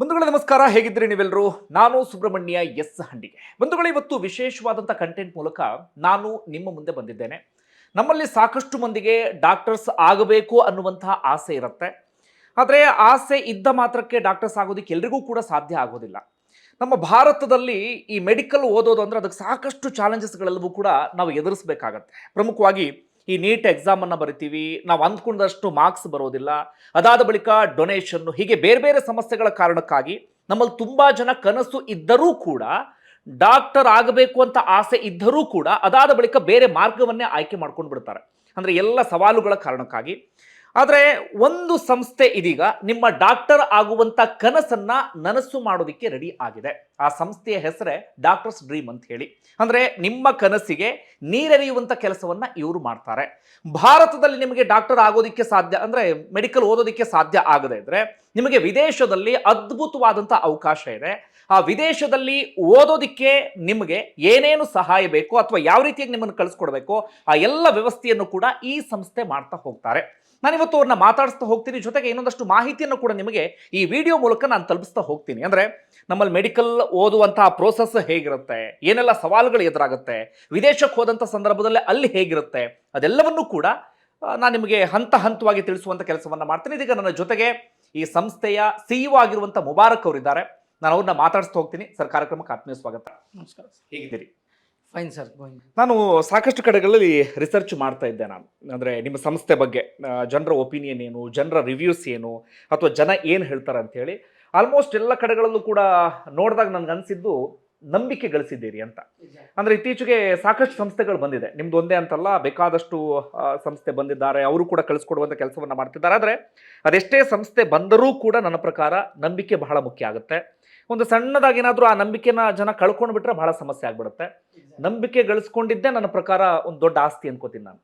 ಬಂಧುಗಳೇ, ನಮಸ್ಕಾರ. ಹೇಗಿದ್ರಿ ನೀವೆಲ್ಲರೂ ನಾನು ಸುಬ್ರಹ್ಮಣ್ಯ ಎಸ್ ಹಂಡಿಗೆ. ಬಂಧುಗಳೇ, ಇವತ್ತು ವಿಶೇಷವಾದಂಥ ಕಂಟೆಂಟ್ ಮೂಲಕ ನಾನು ನಿಮ್ಮ ಮುಂದೆ ಬಂದಿದ್ದೇನೆ. ನಮ್ಮಲ್ಲಿ ಸಾಕಷ್ಟು ಮಂದಿಗೆ ಡಾಕ್ಟರ್ಸ್ ಆಗಬೇಕು ಅನ್ನುವಂತಹ ಆಸೆ ಇರುತ್ತೆ. ಆದರೆ ಆಸೆ ಇದ್ದ ಮಾತ್ರಕ್ಕೆ ಡಾಕ್ಟರ್ಸ್ ಆಗೋದಕ್ಕೆ ಎಲ್ರಿಗೂ ಕೂಡ ಸಾಧ್ಯ ಆಗೋದಿಲ್ಲ. ನಮ್ಮ ಭಾರತದಲ್ಲಿ ಈ ಮೆಡಿಕಲ್ ಓದೋದು ಅಂದ್ರೆ ಅದಕ್ಕೆ ಸಾಕಷ್ಟು ಚಾಲೆಂಜಸ್ಗಳೆಲ್ಲವೂ ಕೂಡ ನಾವು ಎದುರಿಸಬೇಕಾಗತ್ತೆ. ಪ್ರಮುಖವಾಗಿ ಈ ನೀಟ್ ಎಕ್ಸಾಮನ್ನು ಬರಿತೀವಿ. ನಾವು ಅಂದ್ಕೊಂಡಷ್ಟು ಮಾರ್ಕ್ಸ್ ಬರೋದಿಲ್ಲ. ಅದಾದ ಬಳಿಕ ಡೊನೇಷನ್ ಹೀಗೆ ಬೇರೆ ಬೇರೆ ಸಮಸ್ಯೆಗಳ ಕಾರಣಕ್ಕಾಗಿ ನಮ್ಮಲ್ಲಿ ತುಂಬಾ ಜನ ಕನಸು ಇದ್ದರೂ ಕೂಡ ಡಾಕ್ಟರ್ ಆಗಬೇಕು ಅಂತ ಆಸೆ ಇದ್ದರೂ ಕೂಡ ಅದಾದ ಬಳಿಕ ಬೇರೆ ಮಾರ್ಗವನ್ನೇ ಆಯ್ಕೆ ಮಾಡ್ಕೊಂಡು ಬಿಡ್ತಾರೆ ಅಂದ್ರೆ ಎಲ್ಲ ಸವಾಲುಗಳ ಕಾರಣಕ್ಕಾಗಿ. ಆದರೆ ಒಂದು ಸಂಸ್ಥೆ ಇದೀಗ ನಿಮ್ಮ ಡಾಕ್ಟರ್ ಆಗುವಂತ ಕನಸನ್ನ ನನಸು ಮಾಡೋದಕ್ಕೆ ರೆಡಿ ಆಗಿದೆ. ಆ ಸಂಸ್ಥೆಯ ಹೆಸರೇ ಡಾಕ್ಟರ್ಸ್ ಡ್ರೀಮ್ ಅಂತ ಹೇಳಿ. ಅಂದ್ರೆ ನಿಮ್ಮ ಕನಸಿಗೆ ನೀರೆರೆಯುವಂತ ಕೆಲಸವನ್ನ ಇವರು ಮಾಡ್ತಾರೆ. ಭಾರತದಲ್ಲಿ ನಿಮಗೆ ಡಾಕ್ಟರ್ ಆಗೋದಕ್ಕೆ ಸಾಧ್ಯ, ಅಂದ್ರೆ ಮೆಡಿಕಲ್ ಓದೋದಕ್ಕೆ ಸಾಧ್ಯ ಆಗದೆ ಇದ್ರೆ ನಿಮಗೆ ವಿದೇಶದಲ್ಲಿ ಅದ್ಭುತವಾದಂಥ ಅವಕಾಶ ಇದೆ. ಆ ವಿದೇಶದಲ್ಲಿ ಓದೋದಿಕ್ಕೆ ನಿಮಗೆ ಏನೇನು ಸಹಾಯ ಬೇಕು ಅಥವಾ ಯಾವ ರೀತಿಯಾಗಿ ನಿಮ್ಮನ್ನು ಕಳಿಸ್ಕೊಡ್ಬೇಕು ಆ ಎಲ್ಲ ವ್ಯವಸ್ಥೆಯನ್ನು ಕೂಡ ಈ ಸಂಸ್ಥೆ ಮಾಡ್ತಾ ಹೋಗ್ತಾರೆ. ನಾನಿವತ್ತು ಅವ್ರನ್ನ ಮಾತಾಡಿಸ್ತಾ ಹೋಗ್ತೀನಿ. ಜೊತೆಗೆ ಇನ್ನೊಂದಷ್ಟು ಮಾಹಿತಿಯನ್ನು ಕೂಡ ನಿಮಗೆ ಈ ವಿಡಿಯೋ ಮೂಲಕ ನಾನು ತಲುಪಿಸ್ತಾ ಹೋಗ್ತೀನಿ. ಅಂದರೆ ನಮ್ಮಲ್ಲಿ ಮೆಡಿಕಲ್ ಓದುವಂತಹ ಪ್ರೋಸೆಸ್ ಹೇಗಿರುತ್ತೆ? ಏನೆಲ್ಲ ಸವಾಲುಗಳು ಎದುರಾಗುತ್ತೆ? ವಿದೇಶಕ್ಕೆ ಹೋದಂಥ ಸಂದರ್ಭದಲ್ಲಿ ಅಲ್ಲಿ ಹೇಗಿರುತ್ತೆ? ಅದೆಲ್ಲವನ್ನೂ ಕೂಡ ನಾನು ನಿಮಗೆ ಹಂತ ಹಂತವಾಗಿ ತಿಳಿಸುವಂಥ ಕೆಲಸವನ್ನು ಮಾಡ್ತೀನಿ. ಇದೀಗ ನನ್ನ ಜೊತೆಗೆ ಈ ಸಂಸ್ಥೆಯ ಸಿಇಒ ಆಗಿರುವಂಥ ಮುಬಾರಕ್ ಅವರಿದ್ದಾರೆ. ನಾನು ಅವ್ರನ್ನ ಮಾತಾಡಿಸ್ತಾ ಹೋಗ್ತೀನಿ. ಸರ್ ಕಾರ್ಯಕ್ರಮಕ್ಕೆ ಆತ್ಮೀಯ ಸ್ವಾಗತ. ನಮಸ್ಕಾರ ಹೇಗಿದ್ದೀರಿ? ಫೈನ್ ಸರ್ ನಾನು ಸಾಕಷ್ಟು ಕಡೆಗಳಲ್ಲಿ ರಿಸರ್ಚ್ ಮಾಡ್ತಾ ಇದ್ದೆ ನಾನು. ಅಂದರೆ ನಿಮ್ಮ ಸಂಸ್ಥೆ ಬಗ್ಗೆ ಜನರ ಒಪಿನಿಯನ್ ಏನು ಜನರ ರಿವ್ಯೂಸ್ ಏನು ಅಥವಾ ಜನ ಏನು ಹೇಳ್ತಾರೆ ಅಂಥೇಳಿ ಆಲ್ಮೋಸ್ಟ್ ಎಲ್ಲ ಕಡೆಗಳಲ್ಲೂ ಕೂಡ ನೋಡಿದಾಗ ನನಗೆ ಅನಿಸಿದ್ದು ನಂಬಿಕೆ ಗಳಿಸಿದ್ದೀರಿ ಅಂತ. ಅಂದರೆ ಇತ್ತೀಚೆಗೆ ಸಾಕಷ್ಟು ಸಂಸ್ಥೆಗಳು ಬಂದಿದೆ. ನಿಮ್ದು ಒಂದೇ ಅಂತಲ್ಲ ಬೇಕಾದಷ್ಟು ಸಂಸ್ಥೆ ಬಂದಿದ್ದಾರೆ ಅವರು ಕೂಡ ಕಳಿಸ್ಕೊಡುವಂಥ ಕೆಲಸವನ್ನು ಮಾಡ್ತಿದ್ದಾರೆ. ಆದರೆ ಅದೆಷ್ಟೇ ಸಂಸ್ಥೆ ಬಂದರೂ ಕೂಡ ನನ್ನ ಪ್ರಕಾರ ನಂಬಿಕೆ ಬಹಳ ಮುಖ್ಯ ಆಗುತ್ತೆ. ಒಂದು ಸಣ್ಣದಾಗಿ ಏನಾದರೂ ಆ ನಂಬಿಕೆನ ಜನ ಕಳ್ಕೊಂಡು ಬಿಟ್ರೆ ಬಹಳ ಸಮಸ್ಯೆ ಆಗ್ಬಿಡುತ್ತೆ. ನಂಬಿಕೆ ಗಳಿಸ್ಕೊಂಡಿದ್ದೆ ನನ್ನ ಪ್ರಕಾರ ಒಂದು ದೊಡ್ಡ ಆಸ್ತಿ ಅನ್ಕೋತೀನಿ ನಾನು.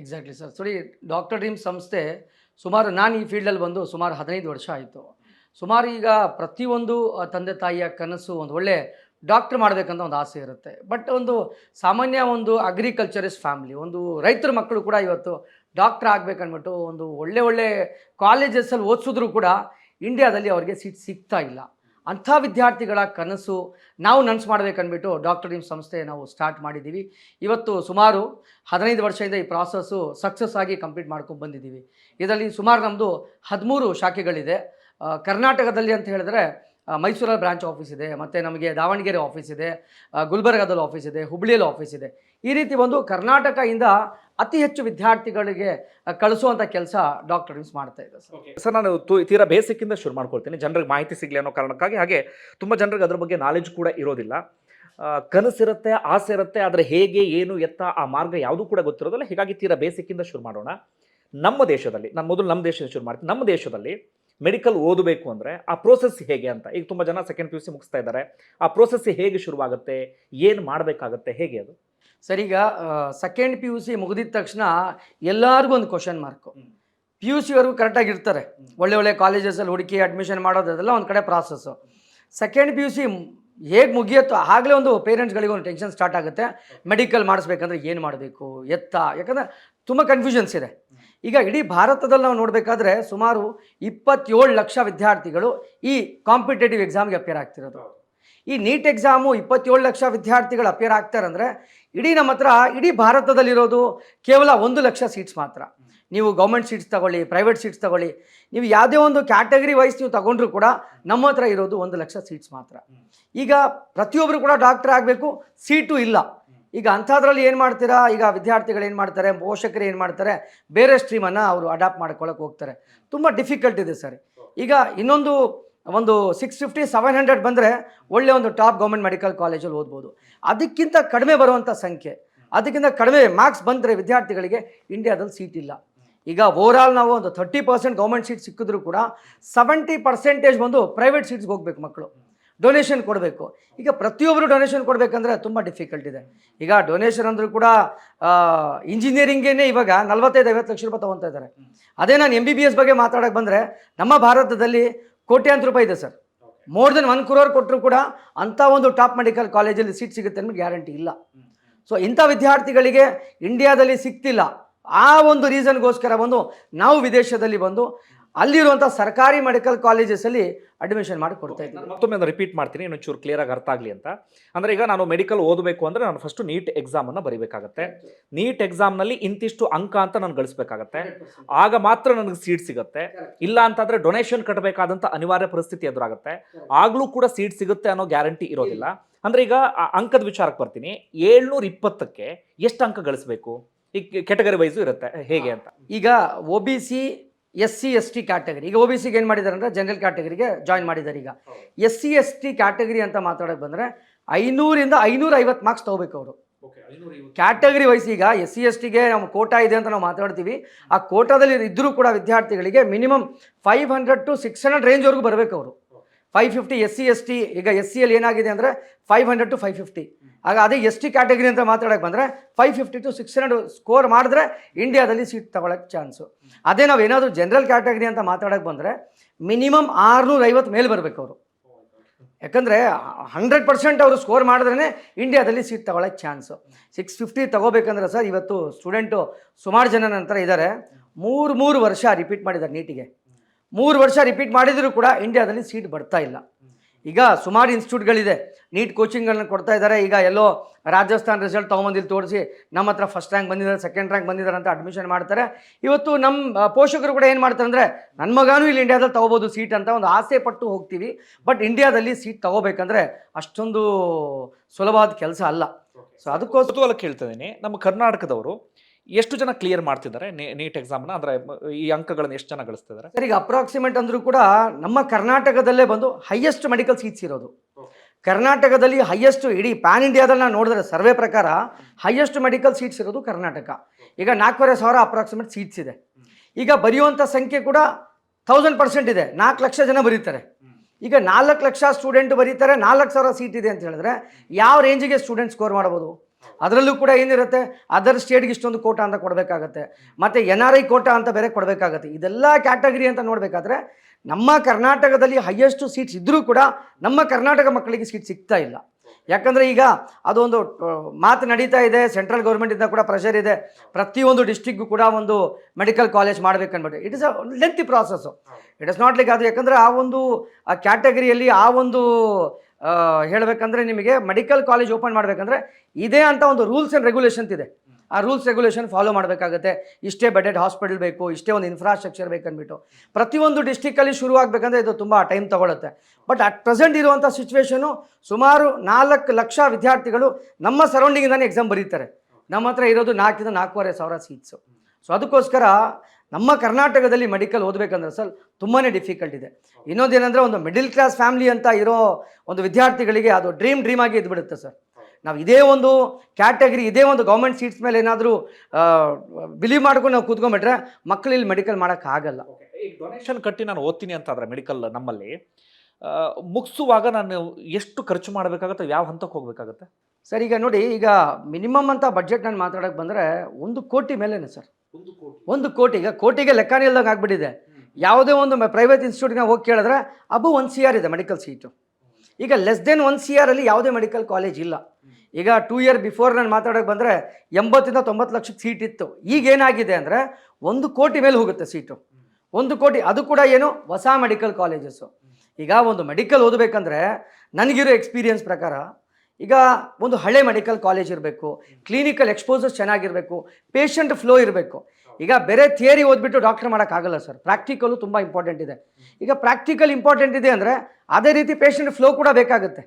ಎಕ್ಸಾಕ್ಟ್ಲಿ ಸರ್ ಸರಿ ಡಾಕ್ಟರ್ ಡ್ರೀಮ್ ಸಂಸ್ಥೆ ಸುಮಾರು ನಾನು ಈ ಫೀಲ್ಡಲ್ಲಿ ಬಂದು ಸುಮಾರು ಹದಿನೈದು ವರ್ಷ ಆಯಿತು. ಸುಮಾರು ಈಗ ಪ್ರತಿಯೊಂದು ತಂದೆ ತಾಯಿಯ ಕನಸು ಒಂದು ಒಳ್ಳೆ ಡಾಕ್ಟ್ರ್ ಮಾಡಬೇಕಂತ ಒಂದು ಆಸೆ ಇರುತ್ತೆ. ಬಟ್ ಒಂದು ಸಾಮಾನ್ಯ ಒಂದು ಅಗ್ರಿಕಲ್ಚರಿಸ್ಟ್ ಫ್ಯಾಮಿಲಿ ಒಂದು ರೈತರ ಮಕ್ಕಳು ಕೂಡ ಇವತ್ತು ಡಾಕ್ಟ್ರ್ ಆಗಬೇಕನ್ಬಿಟ್ಟು ಒಂದು ಒಳ್ಳೆ ಒಳ್ಳೆ ಕಾಲೇಜಸಲ್ಲಿ ಓದಿಸಿದ್ರು ಕೂಡ ಇಂಡಿಯಾದಲ್ಲಿ ಅವ್ರಿಗೆ ಸೀಟ್ ಸಿಗ್ತಾ ಇಲ್ಲ. ಅಂಥ ವಿದ್ಯಾರ್ಥಿಗಳ ಕನಸು ನಾವು ನನಸು ಮಾಡಬೇಕನ್ಬಿಟ್ಟು ಡಾಕ್ಟರ್ ಡ್ರೀಮ್ ಸಂಸ್ಥೆ ನಾವು ಸ್ಟಾರ್ಟ್ ಮಾಡಿದ್ದೀವಿ. ಇವತ್ತು ಸುಮಾರು ಹದಿನೈದು ವರ್ಷದಿಂದ ಈ ಪ್ರಾಸೆಸ್ಸು ಸಕ್ಸಸ್ ಆಗಿ ಕಂಪ್ಲೀಟ್ ಮಾಡ್ಕೊಂಡು ಬಂದಿದ್ದೀವಿ. ಇದರಲ್ಲಿ ಸುಮಾರು ನಮ್ಮದು ಹದಿಮೂರು ಶಾಖೆಗಳಿದೆ. ಕರ್ನಾಟಕದಲ್ಲಿ ಅಂತ ಹೇಳಿದ್ರೆ ಮೈಸೂರಲ್ಲಿ ಬ್ರಾಂಚ್ ಆಫೀಸ್ ಇದೆ, ಮತ್ತು ನಮಗೆ ದಾವಣಗೆರೆ ಆಫೀಸ್ ಇದೆ ಗುಲ್ಬರ್ಗಾದಲ್ಲಿ ಆಫೀಸ್ ಇದೆ, ಹುಬ್ಳಿಯಲ್ಲಿ ಆಫೀಸ್ ಇದೆ. ಈ ರೀತಿ ಒಂದು ಕರ್ನಾಟಕದಿಂದ ಅತಿ ಹೆಚ್ಚು ವಿದ್ಯಾರ್ಥಿಗಳಿಗೆ ಕಳಿಸುವಂಥ ಕೆಲಸ ಡಾಕ್ಟರ್ ಡ್ರೀಮ್ಸ್ ಮಾಡ್ತಾ ಇದೆ ಸರ್. ಸರ್ ನಾನು ತೀರಾ ಬೇಸಿಕ್ಕಿಂದ ಶುರು ಮಾಡ್ಕೊಳ್ತೀನಿ. ಜನರಿಗೆ ಮಾಹಿತಿ ಸಿಗಲಿ ಅನ್ನೋ ಕಾರಣಕ್ಕಾಗಿ. ಹಾಗೆ ತುಂಬ ಜನರಿಗೆ ಅದ್ರ ಬಗ್ಗೆ ನಾಲೆಜ್ ಕೂಡ ಇರೋದಿಲ್ಲ. ಕನಸಿರುತ್ತೆ ಆಸೆ ಇರುತ್ತೆ, ಆದರೆ ಹೇಗೆ, ಏನು, ಎತ್ತ, ಆ ಮಾರ್ಗ ಯಾವುದೂ ಕೂಡ ಗೊತ್ತಿರೋದಿಲ್ಲ. ಹೀಗಾಗಿ ತೀರಾ ಬೇಸಿಕ್ಕಿಂದ ಶುರು ಮಾಡೋಣ. ನಮ್ಮ ದೇಶದಲ್ಲಿ, ನಾನು ಮೊದಲು ನಮ್ಮ ದೇಶದಲ್ಲಿ ಶುರು ಮಾಡ್ತೀನಿ. ನಮ್ಮ ದೇಶದಲ್ಲಿ ಮೆಡಿಕಲ್ ಓದಬೇಕು ಅಂದರೆ ಆ ಪ್ರೋಸೆಸ್ ಹೇಗೆ ಅಂತ. ಈಗ ತುಂಬ ಜನ ಸೆಕೆಂಡ್ ಪಿ ಯು ಸಿ ಮುಗಿಸ್ತಾ ಇದ್ದಾರೆ. ಆ ಪ್ರೋಸೆಸ್ ಹೇಗೆ ಶುರುವಾಗುತ್ತೆ? ಏನು ಮಾಡಬೇಕಾಗತ್ತೆ? ಹೇಗೆ ಅದು? ಸರ್ ಈಗ ಸೆಕೆಂಡ್ ಪಿ ಯು ಸಿ ಮುಗಿದಿದ ತಕ್ಷಣ ಎಲ್ಲರಿಗೂ ಒಂದು ಕ್ವಶನ್ ಮಾರ್ಕು ಪಿ ಯು ಸಿವರೆಗೂ ಕರೆಕ್ಟಾಗಿ ಇರ್ತಾರೆ. ಒಳ್ಳೆ ಒಳ್ಳೆ ಕಾಲೇಜಸಲ್ಲಿ ಹುಡುಕಿ ಅಡ್ಮಿಷನ್ ಮಾಡೋದು ಅದೆಲ್ಲ ಒಂದು ಕಡೆ process second P U C ಹೇಗೆ ಮುಗಿಯುತ್ತೋ ಆಗಲೇ ಒಂದು ಪೇರೆಂಟ್ಸ್ಗಳಿಗೆ ಒಂದು ಟೆನ್ಷನ್ ಸ್ಟಾರ್ಟ್ ಆಗುತ್ತೆ. ಮೆಡಿಕಲ್ ಮಾಡಿಸ್ಬೇಕಂದ್ರೆ ಏನು ಮಾಡಬೇಕು? ಎತ್ತ? ಯಾಕಂದರೆ ತುಂಬ ಕನ್ಫ್ಯೂಷನ್ಸ್ ಇದೆ. ಈಗ ಇಡೀ ಭಾರತದಲ್ಲಿ ನಾವು ನೋಡಬೇಕಾದ್ರೆ ಸುಮಾರು ಇಪ್ಪತ್ತೇಳು ಲಕ್ಷ ವಿದ್ಯಾರ್ಥಿಗಳು ಈ ಕಾಂಪಿಟೇಟಿವ್ ಎಕ್ಸಾಮ್ಗೆ ಅಪಿಯರ್ ಆಗ್ತಿರೋದು. ಈ ನೀಟ್ ಎಕ್ಸಾಮು ಇಪ್ಪತ್ತೇಳು ಲಕ್ಷ ವಿದ್ಯಾರ್ಥಿಗಳು ಆಗ್ತಾರೆ ಅಂದರೆ ಇಡೀ ನಮ್ಮ ಹತ್ರ, ಇಡೀ ಭಾರತದಲ್ಲಿರೋದು ಕೇವಲ ಒಂದು ಲಕ್ಷ ಸೀಟ್ಸ್ ಮಾತ್ರ. ನೀವು ಗೌರ್ಮೆಂಟ್ ಸೀಟ್ಸ್ ತಗೊಳ್ಳಿ ಪ್ರೈವೇಟ್ ಸೀಟ್ಸ್ ತಗೊಳ್ಳಿ, ನೀವು ಯಾವುದೇ ಒಂದು ಕ್ಯಾಟಗರಿ ವೈಸ್ ನೀವು ತಗೊಂಡ್ರು ಕೂಡ ನಮ್ಮ ಹತ್ರ ಇರೋದು ಒಂದು ಲಕ್ಷ ಸೀಟ್ಸ್ ಮಾತ್ರ. ಈಗ ಪ್ರತಿಯೊಬ್ಬರು ಕೂಡ ಡಾಕ್ಟರ್ ಆಗಬೇಕು ಸೀಟು ಇಲ್ಲ. ಈಗ ಅಂಥದ್ರಲ್ಲಿ ಏನು ಮಾಡ್ತೀರಾ? ಈಗ ವಿದ್ಯಾರ್ಥಿಗಳು ಏನು ಮಾಡ್ತಾರೆ? ಪೋಷಕರು ಏನು ಮಾಡ್ತಾರೆ? ಬೇರೆ ಸ್ಟ್ರೀಮನ್ನು ಅವರು ಅಡಾಪ್ಟ್ ಮಾಡ್ಕೊಳ್ಳೋಕೆ ಹೋಗ್ತಾರೆ. ತುಂಬ ಡಿಫಿಕಲ್ಟ್ ಇದೆ ಸರ್. ಈಗ ಇನ್ನೊಂದು ಒಂದು ಸಿಕ್ಸ್ ಫಿಫ್ಟಿ ಸೆವೆನ್ ಹಂಡ್ರೆಡ್ ಬಂದರೆ ಒಳ್ಳೆ ಒಂದು ಟಾಪ್ ಗೌರ್ಮೆಂಟ್ ಮೆಡಿಕಲ್ ಕಾಲೇಜಲ್ಲಿ ಓದ್ಬೋದು. ಅದಕ್ಕಿಂತ ಕಡಿಮೆ ಬರುವಂಥ ಸಂಖ್ಯೆ, ಅದಕ್ಕಿಂತ ಕಡಿಮೆ ಮಾರ್ಕ್ಸ್ ಬಂದರೆ ವಿದ್ಯಾರ್ಥಿಗಳಿಗೆ ಇಂಡಿಯಾದಲ್ಲಿ ಸೀಟ್ ಇಲ್ಲ. ಈಗ ಓವರಾಲ್ ನಾವು ಒಂದು ಥರ್ಟಿ ಪರ್ಸೆಂಟ್ ಗೌರ್ಮೆಂಟ್ ಸೀಟ್ ಸಿಕ್ಕಿದ್ರು ಕೂಡ ಸೆವೆಂಟಿ ಪರ್ಸೆಂಟೇಜ್ ಬಂದು ಪ್ರೈವೇಟ್ ಸೀಟ್ಸ್ಗೆ ಹೋಗ್ಬೇಕು ಮಕ್ಕಳು. ಡೊನೇಷನ್ ಕೊಡಬೇಕು. ಈಗ ಪ್ರತಿಯೊಬ್ಬರು ಡೊನೇಷನ್ ಕೊಡಬೇಕಂದ್ರೆ ತುಂಬ ಡಿಫಿಕಲ್ಟ್ ಇದೆ. ಈಗ ಡೊನೇಷನ್ ಅಂದರೂ ಕೂಡ ಇಂಜಿನಿಯರಿಂಗೇನೆ ಇವಾಗ ನಲ್ವತ್ತೈದು, ಐವತ್ತು ಲಕ್ಷ ರೂಪಾಯಿ ತೊಗೊತಾ ಇದ್ದಾರೆ. ಅದೇ ನಾನು ಎಂ ಬಿ ಬಿ ಎಸ್ ಬಗ್ಗೆ ಮಾತಾಡೋಕೆ ಬಂದರೆ ನಮ್ಮ ಭಾರತದಲ್ಲಿ ಕೋಟ್ಯಾಂತರ ರೂಪಾಯಿ ಇದೆ sir. More than one crore ಕೊಟ್ಟರು ಕೂಡ ಅಂಥ ಒಂದು ಟಾಪ್ ಮೆಡಿಕಲ್ ಕಾಲೇಜಲ್ಲಿ ಸೀಟ್ ಸಿಗುತ್ತೆ ಅನ್ನೋ ಗ್ಯಾರಂಟಿ ಇಲ್ಲ. ಸೊ ಇಂಥ ವಿದ್ಯಾರ್ಥಿಗಳಿಗೆ ಇಂಡಿಯಾದಲ್ಲಿ ಸಿಗ್ತಿಲ್ಲ ಆ ಒಂದು ರೀಸನ್ಗೋಸ್ಕರ ಬಂದು ನಾವು ವಿದೇಶದಲ್ಲಿ ಬಂದು ಅಲ್ಲಿರುವಂಥ ಸರ್ಕಾರಿ ಮೆಡಿಕಲ್ ಕಾಲೇಜಸಲ್ಲಿ ಅಡ್ಮಿಷನ್ ಮಾಡಿ ಕೊಡ್ತಾ ಇದ್ದೀನಿ. ಮತ್ತೊಮ್ಮೆ ರಿಪೀಟ್ ಮಾಡ್ತೀನಿ ಇನ್ನೊಂಚೂರು ಕ್ಲಿಯರ್ ಆಗಿ ಅರ್ಥ ಆಗಲಿ ಅಂತ. ಅಂದರೆ ಈಗ ನಾನು ಮೆಡಿಕಲ್ ಓದಬೇಕು ಅಂದರೆ ನಾನು ಫಸ್ಟ್ ನೀಟ್ ಎಕ್ಸಾಮನ್ನು ಬರೀಬೇಕಾಗತ್ತೆ. ನೀಟ್ ಎಕ್ಸಾಮ್ನಲ್ಲಿ ಇಂತಿಷ್ಟು ಅಂಕ ಅಂತ ನಾನು ಗಳಿಸ್ಬೇಕಾಗತ್ತೆ. ಆಗ ಮಾತ್ರ ನನಗೆ ಸೀಟ್ ಸಿಗುತ್ತೆ. ಇಲ್ಲ ಅಂತಂದರೆ ಡೊನೇಷನ್ ಕಟ್ಟಬೇಕಾದಂಥ ಅನಿವಾರ್ಯ ಪರಿಸ್ಥಿತಿ ಎದುರಾಗುತ್ತೆ. ಆಗಲೂ ಕೂಡ ಸೀಟ್ ಸಿಗುತ್ತೆ ಅನ್ನೋ ಗ್ಯಾರಂಟಿ ಇರೋದಿಲ್ಲ. ಅಂದ್ರೆ ಈಗ ಆ ಅಂಕದ ವಿಚಾರಕ್ಕೆ ಬರ್ತೀನಿ. ಏಳ್ನೂರ ಇಪ್ಪತ್ತಕ್ಕೆ ಎಷ್ಟು ಅಂಕ ಗಳಿಸಬೇಕು? ಈ ಕೆಟಗರಿ ವೈಸು ಇರುತ್ತೆ. ಹೇಗೆ ಅಂತ. ಈಗ O B C S C S T category ಈಗ ಒ ಬಿ ಸಿಗೆ ಏನು ಮಾಡಿದ್ದಾರೆ ಅಂದರೆ ಜನರಲ್ ಕ್ಯಾಟಗರಿಗೆ ಜಾಯಿನ್ ಮಾಡಿದ್ದಾರೆ ಈಗ. S C S T category ಅಂತ ಮಾತಾಡೋಕೆ ಬಂದರೆ ಐನೂರಿಂದ ಐನೂರ ಐವತ್ತು ಮಾರ್ಕ್ಸ್ ತೊಗೋಬೇಕು ಅವರು. ಕ್ಯಾಟಗರಿ ವೈಸ್ ಈಗ ಎಸ್ ಸಿ ಎಸ್ ಟಿಗೆ ನಮ್ಮ ಕೋಟಾ ಇದೆ ಅಂತ ನಾವು ಮಾತಾಡ್ತೀವಿ. ಆ ಕೋಟಾದಲ್ಲಿ ಇದ್ದರೂ ಕೂಡ ವಿದ್ಯಾರ್ಥಿಗಳಿಗೆ minimum five hundred to six hundred ರೇಂಜ್ವರೆಗೂ ಬರಬೇಕು ಅವರು. Five fifty S C S T ಈಗ ಎಸ್ ಸಿಯಲ್ಲಿ ಏನಾಗಿದೆ ಅಂದರೆ five hundred to five fifty ಆಗ ಅದೇ ಎಸ್ ಟಿ ಕ್ಯಾಟಗರಿ ಅಂತ ಮಾತಾಡೋಕೆ ಬಂದರೆ five fifty to six hundred score ಮಾಡಿದ್ರೆ ಇಂಡಿಯಾದಲ್ಲಿ ಸೀಟ್ ತೊಗೊಳಕ್ಕೆ ಚಾನ್ಸು ಅದೇ ನಾವು ಏನಾದರೂ ಜನರಲ್ ಕ್ಯಾಟಗರಿ ಅಂತ ಮಾತಾಡೋಕ್ಕೆ ಬಂದರೆ ಮಿನಿಮಮ್ ಆರುನೂರ ಐವತ್ತು ಮೇಲೆ ಬರಬೇಕು ಅವರು. ಯಾಕಂದರೆ ಹಂಡ್ರೆಡ್ ಪರ್ಸೆಂಟ್ ಅವರು ಸ್ಕೋರ್ ಮಾಡಿದ್ರೇ ಇಂಡಿಯಾದಲ್ಲಿ ಸೀಟ್ ತೊಗೊಳಕ್ಕೆ ಚಾನ್ಸು ಸಿಕ್ಸ್ ಫಿಫ್ಟಿ ತಗೋಬೇಕಂದ್ರೆ ಸರ್, ಇವತ್ತು ಸ್ಟೂಡೆಂಟು ಸುಮಾರು ಜನ ನಂತರ ಇದ್ದಾರೆ ಮೂರು ಮೂರು ವರ್ಷ ರಿಪೀಟ್ ಮಾಡಿದ್ದಾರೆ ನೀಟಿಗೆ. ಮೂರು ವರ್ಷ ರಿಪೀಟ್ ಮಾಡಿದರೂ ಕೂಡ ಇಂಡಿಯಾದಲ್ಲಿ ಸೀಟ್ ಬರ್ತಾ ಇಲ್ಲ. ಈಗ ಸುಮಾರು ಇನ್ಸ್ಟಿಟ್ಯೂಟ್ಗಳಿದೆ ನೀಟ್ ಕೋಚಿಂಗ್ಗಳನ್ನ ಕೊಡ್ತಾ ಇದ್ದಾರೆ. ಈಗ ಎಲ್ಲೋ ರಾಜಸ್ಥಾನ್ ರಿಸಲ್ಟ್ ತೊಗೊಂಬಂದಿಲ್ಲಿ ತೋರಿಸಿ ನಮ್ಮ ಹತ್ರ ಫಸ್ಟ್ ರ್ಯಾಂಕ್ ಬಂದಿದ್ದಾರೆ ಸೆಕೆಂಡ್ ರ್ಯಾಂಕ್ ಬಂದಿದ್ದಾರೆ ಅಂತ ಅಡ್ಮಿಷನ್ ಮಾಡ್ತಾರೆ. ಇವತ್ತು ನಮ್ಮ ಪೋಷಕರು ಕೂಡ ಏನು ಮಾಡ್ತಾರೆ ಅಂದರೆ ನನ್ನ ಮಗನೂ ಇಲ್ಲಿ ಇಂಡಿಯಾದಲ್ಲಿ ತೊಗೋಬೋದು ಸೀಟ್ ಅಂತ ಒಂದು ಆಸೆ ಪಟ್ಟು ಹೋಗ್ತೀವಿ. ಬಟ್ ಇಂಡಿಯಾದಲ್ಲಿ ಸೀಟ್ ತೊಗೋಬೇಕಂದ್ರೆ ಅಷ್ಟೊಂದು ಸುಲಭವಾದ ಕೆಲಸ ಅಲ್ಲ. ಸೊ ಅದಕ್ಕೋಸ್ಕರ ಕೇಳ್ತಾ ಇದ್ದೀನಿ. ನಮ್ಮ ಕರ್ನಾಟಕದವರು ಎಷ್ಟು ಜನ ಕ್ಲಿಯರ್ ಮಾಡ್ತಿದ್ದಾರೆ ನೀಟ್ ಎಕ್ಸಾಮ್ನ ಅಂದ್ರೆ ಈ ಅಂಕಗಳನ್ನು ಎಷ್ಟು ಜನ ಗಳಿಸ್ತಿದ್ದಾರೆ? ಸರ್, ಈಗ ಅಪ್ರಾಕ್ಸಿಮೇಟ್ ಅಂದರೂ ಕೂಡ ನಮ್ಮ ಕರ್ನಾಟಕದಲ್ಲೇ ಬಂದು ಹೈಯೆಸ್ಟ್ ಮೆಡಿಕಲ್ ಸೀಟ್ಸ್ ಇರೋದು. ಕರ್ನಾಟಕದಲ್ಲಿ ಹೈಯೆಸ್ಟ್ ಇಡೀ ಪ್ಯಾನ್ ಇಂಡಿಯಾದಲ್ಲಿ ನಾವು ನೋಡಿದ್ರೆ ಸರ್ವೆ ಪ್ರಕಾರ ಹೈಯೆಸ್ಟ್ ಮೆಡಿಕಲ್ ಸೀಟ್ಸ್ ಇರೋದು ಕರ್ನಾಟಕ. ಈಗ ನಾಲ್ಕೂವರೆ ಸಾವಿರ ಅಪ್ರಾಕ್ಸಿಮೇಟ್ ಸೀಟ್ಸ್ ಇದೆ. ಈಗ ಬರೆಯುವಂಥ ಸಂಖ್ಯೆ ಕೂಡ ಥೌಸಂಡ್ ಪರ್ಸೆಂಟ್ ಇದೆ. ನಾಲ್ಕು ಲಕ್ಷ ಜನ ಬರೀತಾರೆ. ಈಗ ನಾಲ್ಕು ಲಕ್ಷ ಸ್ಟೂಡೆಂಟ್ ಬರೀತಾರೆ, ನಾಲ್ಕು ಸಾವಿರ ಸೀಟ್ ಇದೆ ಅಂತ ಹೇಳಿದ್ರೆ ಯಾವ ರೇಂಜಿಗೆ ಸ್ಟೂಡೆಂಟ್ ಸ್ಕೋರ್ ಮಾಡ್ಬೋದು? ಅದರಲ್ಲೂ ಕೂಡ ಏನಿರುತ್ತೆ? ಅದರ್ ಸ್ಟೇಟ್ಗೆ ಇಷ್ಟೊಂದು ಕೋಟ ಅಂತ ಕೊಡಬೇಕಾಗತ್ತೆ. ಮತ್ತು ಎನ್ ಆರ್ ಐ ಕೋಟ ಅಂತ ಬೇರೆ ಕೊಡಬೇಕಾಗತ್ತೆ. ಇದೆಲ್ಲ ಕ್ಯಾಟಗರಿ ಅಂತ ನೋಡಬೇಕಾದ್ರೆ ನಮ್ಮ ಕರ್ನಾಟಕದಲ್ಲಿ ಹೈಯೆಸ್ಟ್ ಸೀಟ್ಸ್ ಇದ್ದರೂ ಕೂಡ ನಮ್ಮ ಕರ್ನಾಟಕ ಮಕ್ಕಳಿಗೆ ಸೀಟ್ ಸಿಗ್ತಾ ಇಲ್ಲ. ಯಾಕಂದರೆ ಈಗ ಅದೊಂದು ಮಾತು ನಡೀತಾ ಇದೆ. ಸೆಂಟ್ರಲ್ ಗೌರ್ಮೆಂಟಿಂದ ಕೂಡ ಪ್ರೆಷರ್ ಇದೆ. ಪ್ರತಿಯೊಂದು ಡಿಸ್ಟಿಕ್ಗೂ ಕೂಡ ಒಂದು medical college ಮಾಡಬೇಕನ್ಬಿಟ್ಟು. It is a lengthy process it is not like ಅದು. ಯಾಕಂದರೆ ಆ ಒಂದು ಕ್ಯಾಟಗರಿಯಲ್ಲಿ ಆ ಒಂದು ಹೇಳ್ಬೇಕಂದ್ರೆ ನಿಮಗೆ ಮೆಡಿಕಲ್ ಕಾಲೇಜ್ ಓಪನ್ ಮಾಡಬೇಕಂದ್ರೆ ಇದೇ ಅಂತ ಒಂದು ರೂಲ್ಸ್ ಆ್ಯಂಡ್ ರೆಗ್ಯುಲೇಷನ್ ಇದೆ. ಆ ರೂಲ್ಸ್ ರೆಗ್ಯುಲೇಷನ್ ಫಾಲೋ ಮಾಡಬೇಕಾಗುತ್ತೆ. ಇಷ್ಟೇ ಬೆಡೆಡ್ ಹಾಸ್ಪಿಟಲ್ ಬೇಕು, ಇಷ್ಟೇ ಒಂದು ಇನ್ಫ್ರಾಸ್ಟ್ರಕ್ಚರ್ ಬೇಕನ್ಬಿಟ್ಟು ಪ್ರತಿಯೊಂದು ಡಿಸ್ಟಿಕಲ್ಲಿ ಶುರು ಆಗಬೇಕಂದ್ರೆ ಇದು ತುಂಬ ಟೈಮ್ ತೊಗೊಳುತ್ತೆ. ಬಟ್ ಅಟ್ ಪ್ರೆಸೆಂಟ್ ಇರುವಂಥ ಸಿಚುವೇಶನು ಸುಮಾರು ನಾಲ್ಕು ಲಕ್ಷ ವಿದ್ಯಾರ್ಥಿಗಳು ನಮ್ಮ ಸರೌಂಡಿಂಗಿಂದನೇ ಎಕ್ಸಾಮ್ ಬರೀತಾರೆ. ನಮ್ಮ ಹತ್ರ ಇರೋದು ನಾಲ್ಕಿಂದ ನಾಲ್ಕೂವರೆ ಸಾವಿರ ಸೀಟ್ಸು ಸೊ ಅದಕ್ಕೋಸ್ಕರ ನಮ್ಮ ಕರ್ನಾಟಕದಲ್ಲಿ ಮೆಡಿಕಲ್ ಓದಬೇಕಂದ್ರೆ ಸರ್ ತುಂಬಾ ಡಿಫಿಕಲ್ಟ್ ಇದೆ. ಇನ್ನೊಂದೇನೆಂದರೆ ಒಂದು ಮಿಡಿಲ್ ಕ್ಲಾಸ್ ಫ್ಯಾಮಿಲಿ ಅಂತ ಇರೋ ಒಂದು ವಿದ್ಯಾರ್ಥಿಗಳಿಗೆ ಅದು ಡ್ರೀಮ್ ಡ್ರೀಮ್ ಆಗಿ ಇದ್ಬಿಡುತ್ತೆ ಸರ್. ನಾವು ಇದೇ ಒಂದು ಕ್ಯಾಟಗರಿ ಇದೇ ಒಂದು ಗೌರ್ಮೆಂಟ್ ಸೀಟ್ಸ್ ಮೇಲೆ ಏನಾದರೂ ಬಿಲೀವ್ ಮಾಡ್ಕೊಂಡು ನಾವು ಕೂತ್ಕೊಂಡ್ಬಿಟ್ರೆ ಮಕ್ಕಳು ಇಲ್ಲಿ ಮೆಡಿಕಲ್ ಮಾಡೋಕ್ಕಾಗಲ್ಲ ಈಗ ಡೊನೇಷನ್ ಕಟ್ಟಿ ನಾನು ಓದ್ತೀನಿ ಅಂತ ಆದ್ರೆ ಮೆಡಿಕಲ್ ನಮ್ಮಲ್ಲಿ ಮುಗಿಸುವಾಗ ನಾನು ಎಷ್ಟು ಖರ್ಚು ಮಾಡಬೇಕಾಗತ್ತೆ ಯಾವ ಹಂತಕ್ಕೆ ಹೋಗಬೇಕಾಗತ್ತೆ? ಸರ್ ಈಗ ನೋಡಿ ಈಗ ಮಿನಿಮಮ್ ಅಂತ ಬಜೆಟ್ ನಾನು ಮಾತಾಡೋಕ್ಕೆ ಬಂದರೆ ಒಂದು ಕೋಟಿ ಮೇಲೇನೆ ಸರ್. ಒಂದು ಕೋಟಿ. ಈಗ ಕೋಟಿಗೆ ಲೆಕ್ಕನೇ ಇಲ್ದಂಗೆ ಆಗ್ಬಿಟ್ಟಿದೆ. ಯಾವುದೇ ಒಂದು ಪ್ರೈವೇಟ್ ಇನ್ಸ್ಟಿಟ್ಯೂಟ್ಗೆ ಹೋಗಿ ಕೇಳಿದ್ರೆ ಅಬು ಒನ್ ಸಿ ಆರ್ ಇದೆ ಮೆಡಿಕಲ್ ಸೀಟು ಈಗ ಲೆಸ್ ದೆನ್ ಒನ್ ಸಿ ಆರಲ್ಲಿ ಯಾವುದೇ ಮೆಡಿಕಲ್ ಕಾಲೇಜ್ ಇಲ್ಲ. ಈಗ ಟೂ ಇಯರ್ ಬಿಫೋರ್ ನಾನು ಮಾತಾಡೋಕೆ ಬಂದರೆ ಎಂಬತ್ತಿಂದ ತೊಂಬತ್ತು ಲಕ್ಷಕ್ಕೆ ಸೀಟ್ ಇತ್ತು. ಈಗ ಏನಾಗಿದೆ ಅಂದರೆ ಒಂದು ಕೋಟಿ ಮೇಲೆ ಹೋಗುತ್ತೆ ಸೀಟು ಒಂದು ಕೋಟಿ. ಅದು ಕೂಡ ಏನು? ಹೊಸ ಮೆಡಿಕಲ್ ಕಾಲೇಜಸ್ಸು ಈಗ ಒಂದು ಮೆಡಿಕಲ್ ಓದಬೇಕಂದ್ರೆ ನನಗಿರೋ ಎಕ್ಸ್ಪೀರಿಯನ್ಸ್ ಪ್ರಕಾರ ಈಗ ಒಂದು ಹಳೆ ಮೆಡಿಕಲ್ ಕಾಲೇಜ್ ಇರಬೇಕು ಕ್ಲಿನಿಕಲ್ ಎಕ್ಸ್ಪೋಸಸ್ ಚೆನ್ನಾಗಿರಬೇಕು ಪೇಷಂಟ್ ಫ್ಲೋ ಇರಬೇಕು. ಈಗ ಬೇರೆ ಥಿಯರಿ ಓದ್ಬಿಟ್ಟು ಡಾಕ್ಟರ್ ಮಾಡೋಕ್ಕಾಗಲ್ಲ ಸರ್ ಪ್ರಾಕ್ಟಿಕಲು ತುಂಬ ಇಂಪಾರ್ಟೆಂಟ್ ಇದೆ. ಈಗ ಪ್ರಾಕ್ಟಿಕಲ್ ಇಂಪಾರ್ಟೆಂಟ್ ಇದೆ ಅಂದರೆ ಅದೇ ರೀತಿ ಪೇಷಂಟ್ ಫ್ಲೋ ಕೂಡ ಬೇಕಾಗುತ್ತೆ.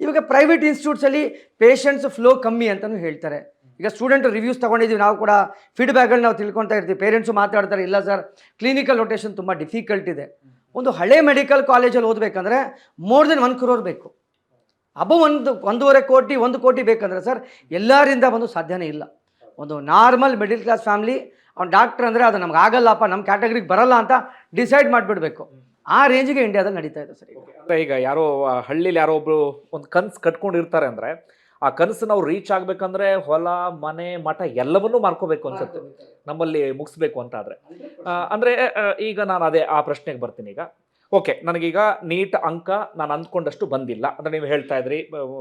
ಇವಾಗ ಪ್ರೈವೇಟ್ ಇನ್ಸ್ಟಿಟ್ಯೂಟ್ಸಲ್ಲಿ ಪೇಷಂಟ್ಸ್ ಫ್ಲೋ ಕಮ್ಮಿ ಅಂತಲೂ ಹೇಳ್ತಾರೆ. ಈಗ ಸ್ಟೂಡೆಂಟ್ ರಿವ್ಯೂಸ್ ತೊಗೊಂಡಿದ್ದೀವಿ ನಾವು ಕೂಡ ಫೀಡ್ಬ್ಯಾಕ್ಗಳು ನಾವು ತಿಳ್ಕೊತಾ ಇರ್ತೀವಿ. ಪೇರೆಂಟ್ಸು ಮಾತಾಡ್ತಾರೆ, ಇಲ್ಲ ಸರ್ ಕ್ಲಿನಿಕಲ್ ರೊಟೇಷನ್ ತುಂಬ ಡಿಫಿಕಲ್ಟ್ ಇದೆ. ಒಂದು ಹಳೆ ಮೆಡಿಕಲ್ ಕಾಲೇಜಲ್ಲಿ ಓದಬೇಕಂದ್ರೆ ಮೋರ್ ದೆನ್ ಒನ್ ಕ್ರೋರ್ ಬೇಕು. ಅಬೋ ಒಂದು ಒಂದೂವರೆ ಕೋಟಿ ಒಂದು ಕೋಟಿ ಬೇಕಂದ್ರೆ ಸರ್ ಎಲ್ಲರಿಂದ ಬಂದು ಸಾಧ್ಯನೇ ಇಲ್ಲ. ಒಂದು ನಾರ್ಮಲ್ ಮಿಡಿಲ್ ಕ್ಲಾಸ್ ಫ್ಯಾಮ್ಲಿ ಅವ್ನು ಡಾಕ್ಟರ್ ಅಂದರೆ ಅದು ನಮ್ಗೆ ಆಗಲ್ಲಪ್ಪ ನಮ್ಮ ಕ್ಯಾಟಗರಿಗೆ ಬರಲ್ಲ ಅಂತ ಡಿಸೈಡ್ ಮಾಡಿಬಿಡ್ಬೇಕು. ಆ ರೇಂಜಿಗೆ ಇಂಡಿಯಾದಲ್ಲಿ ನಡೀತಾ ಇದೆ ಸರ್ ಈಗ. ಅಂದ್ರೆ ಈಗ ಯಾರೋ ಹಳ್ಳಿಲಿ ಯಾರೋ ಒಬ್ರು ಒಂದು ಕನ್ಸು ಕಟ್ಕೊಂಡಿರ್ತಾರೆ ಅಂದರೆ ಆ ಕನಸು ನಾವು ರೀಚ್ ಆಗ್ಬೇಕಂದ್ರೆ ಹೊಲ ಮನೆ ಮಠ ಎಲ್ಲವನ್ನೂ ಮಾರ್ಕೋಬೇಕು ಅನ್ಸುತ್ತೆ. ನಮ್ಮಲ್ಲಿ ಮುಗಿಸ್ಬೇಕು ಅಂತ ಆದರೆ ಆ, ಈಗ ನಾನು ಅದೇ ಆ ಪ್ರಶ್ನೆಗೆ ಬರ್ತೀನಿ ಈಗ. ಓಕೆ ನನಗೀಗ ನೀಟ್ ಅಂಕ ನಾನು ಅಂದ್ಕೊಂಡಷ್ಟು ಬಂದಿಲ್ಲ. ಅಂದ್ರೆ ನೀವು ಹೇಳ್ತಾ ಇದ್ರಿ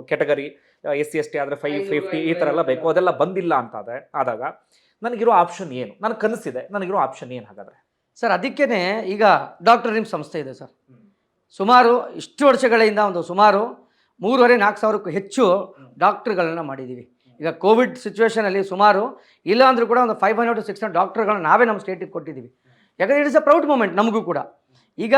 category S C S T ಆದರೆ ಫೈವ್ ಫಿಫ್ಟಿ ಈ ಥರ ಎಲ್ಲ ಬೇಕು. ಅದೆಲ್ಲ ಬಂದಿಲ್ಲ ಅಂತ ಆದ್ರೆ ಆದಾಗ ನನಗಿರೋ ಆಪ್ಷನ್ ಏನು? ನನಗೆ ಕನಸಿದೆ ನನಗಿರೋ ಆಪ್ಷನ್ ಏನು ಹಾಗಾದರೆ? ಸರ್ ಅದಕ್ಕೇ ಈಗ ಡಾಕ್ಟರ್ ನಿಮ್ಮ ಸಂಸ್ಥೆ ಇದೆ ಸರ್. ಸುಮಾರು ಇಷ್ಟು ವರ್ಷಗಳಿಂದ ಒಂದು ಸುಮಾರು ಮೂರುವರೆ ನಾಲ್ಕು ಸಾವಿರಕ್ಕೂ ಹೆಚ್ಚು ಡಾಕ್ಟ್ರುಗಳನ್ನು ಮಾಡಿದ್ದೀವಿ ಈಗ ಕೋವಿಡ್ ಸಿಚುವೇಷನಲ್ಲಿ ಸುಮಾರು ಇಲ್ಲ ಅಂದರೂ ಕೂಡ ಒಂದು five hundred to six hundred ಡಾಕ್ಟರ್ಗಳನ್ನ ನಾವೇ ನಮ್ಮ ಸ್ಟೇಟಿಗೆ ಕೊಟ್ಟಿದ್ದೀವಿ ಯಾಕಂದರೆ it is a proud moment ನಮಗೂ ಕೂಡ. ಈಗ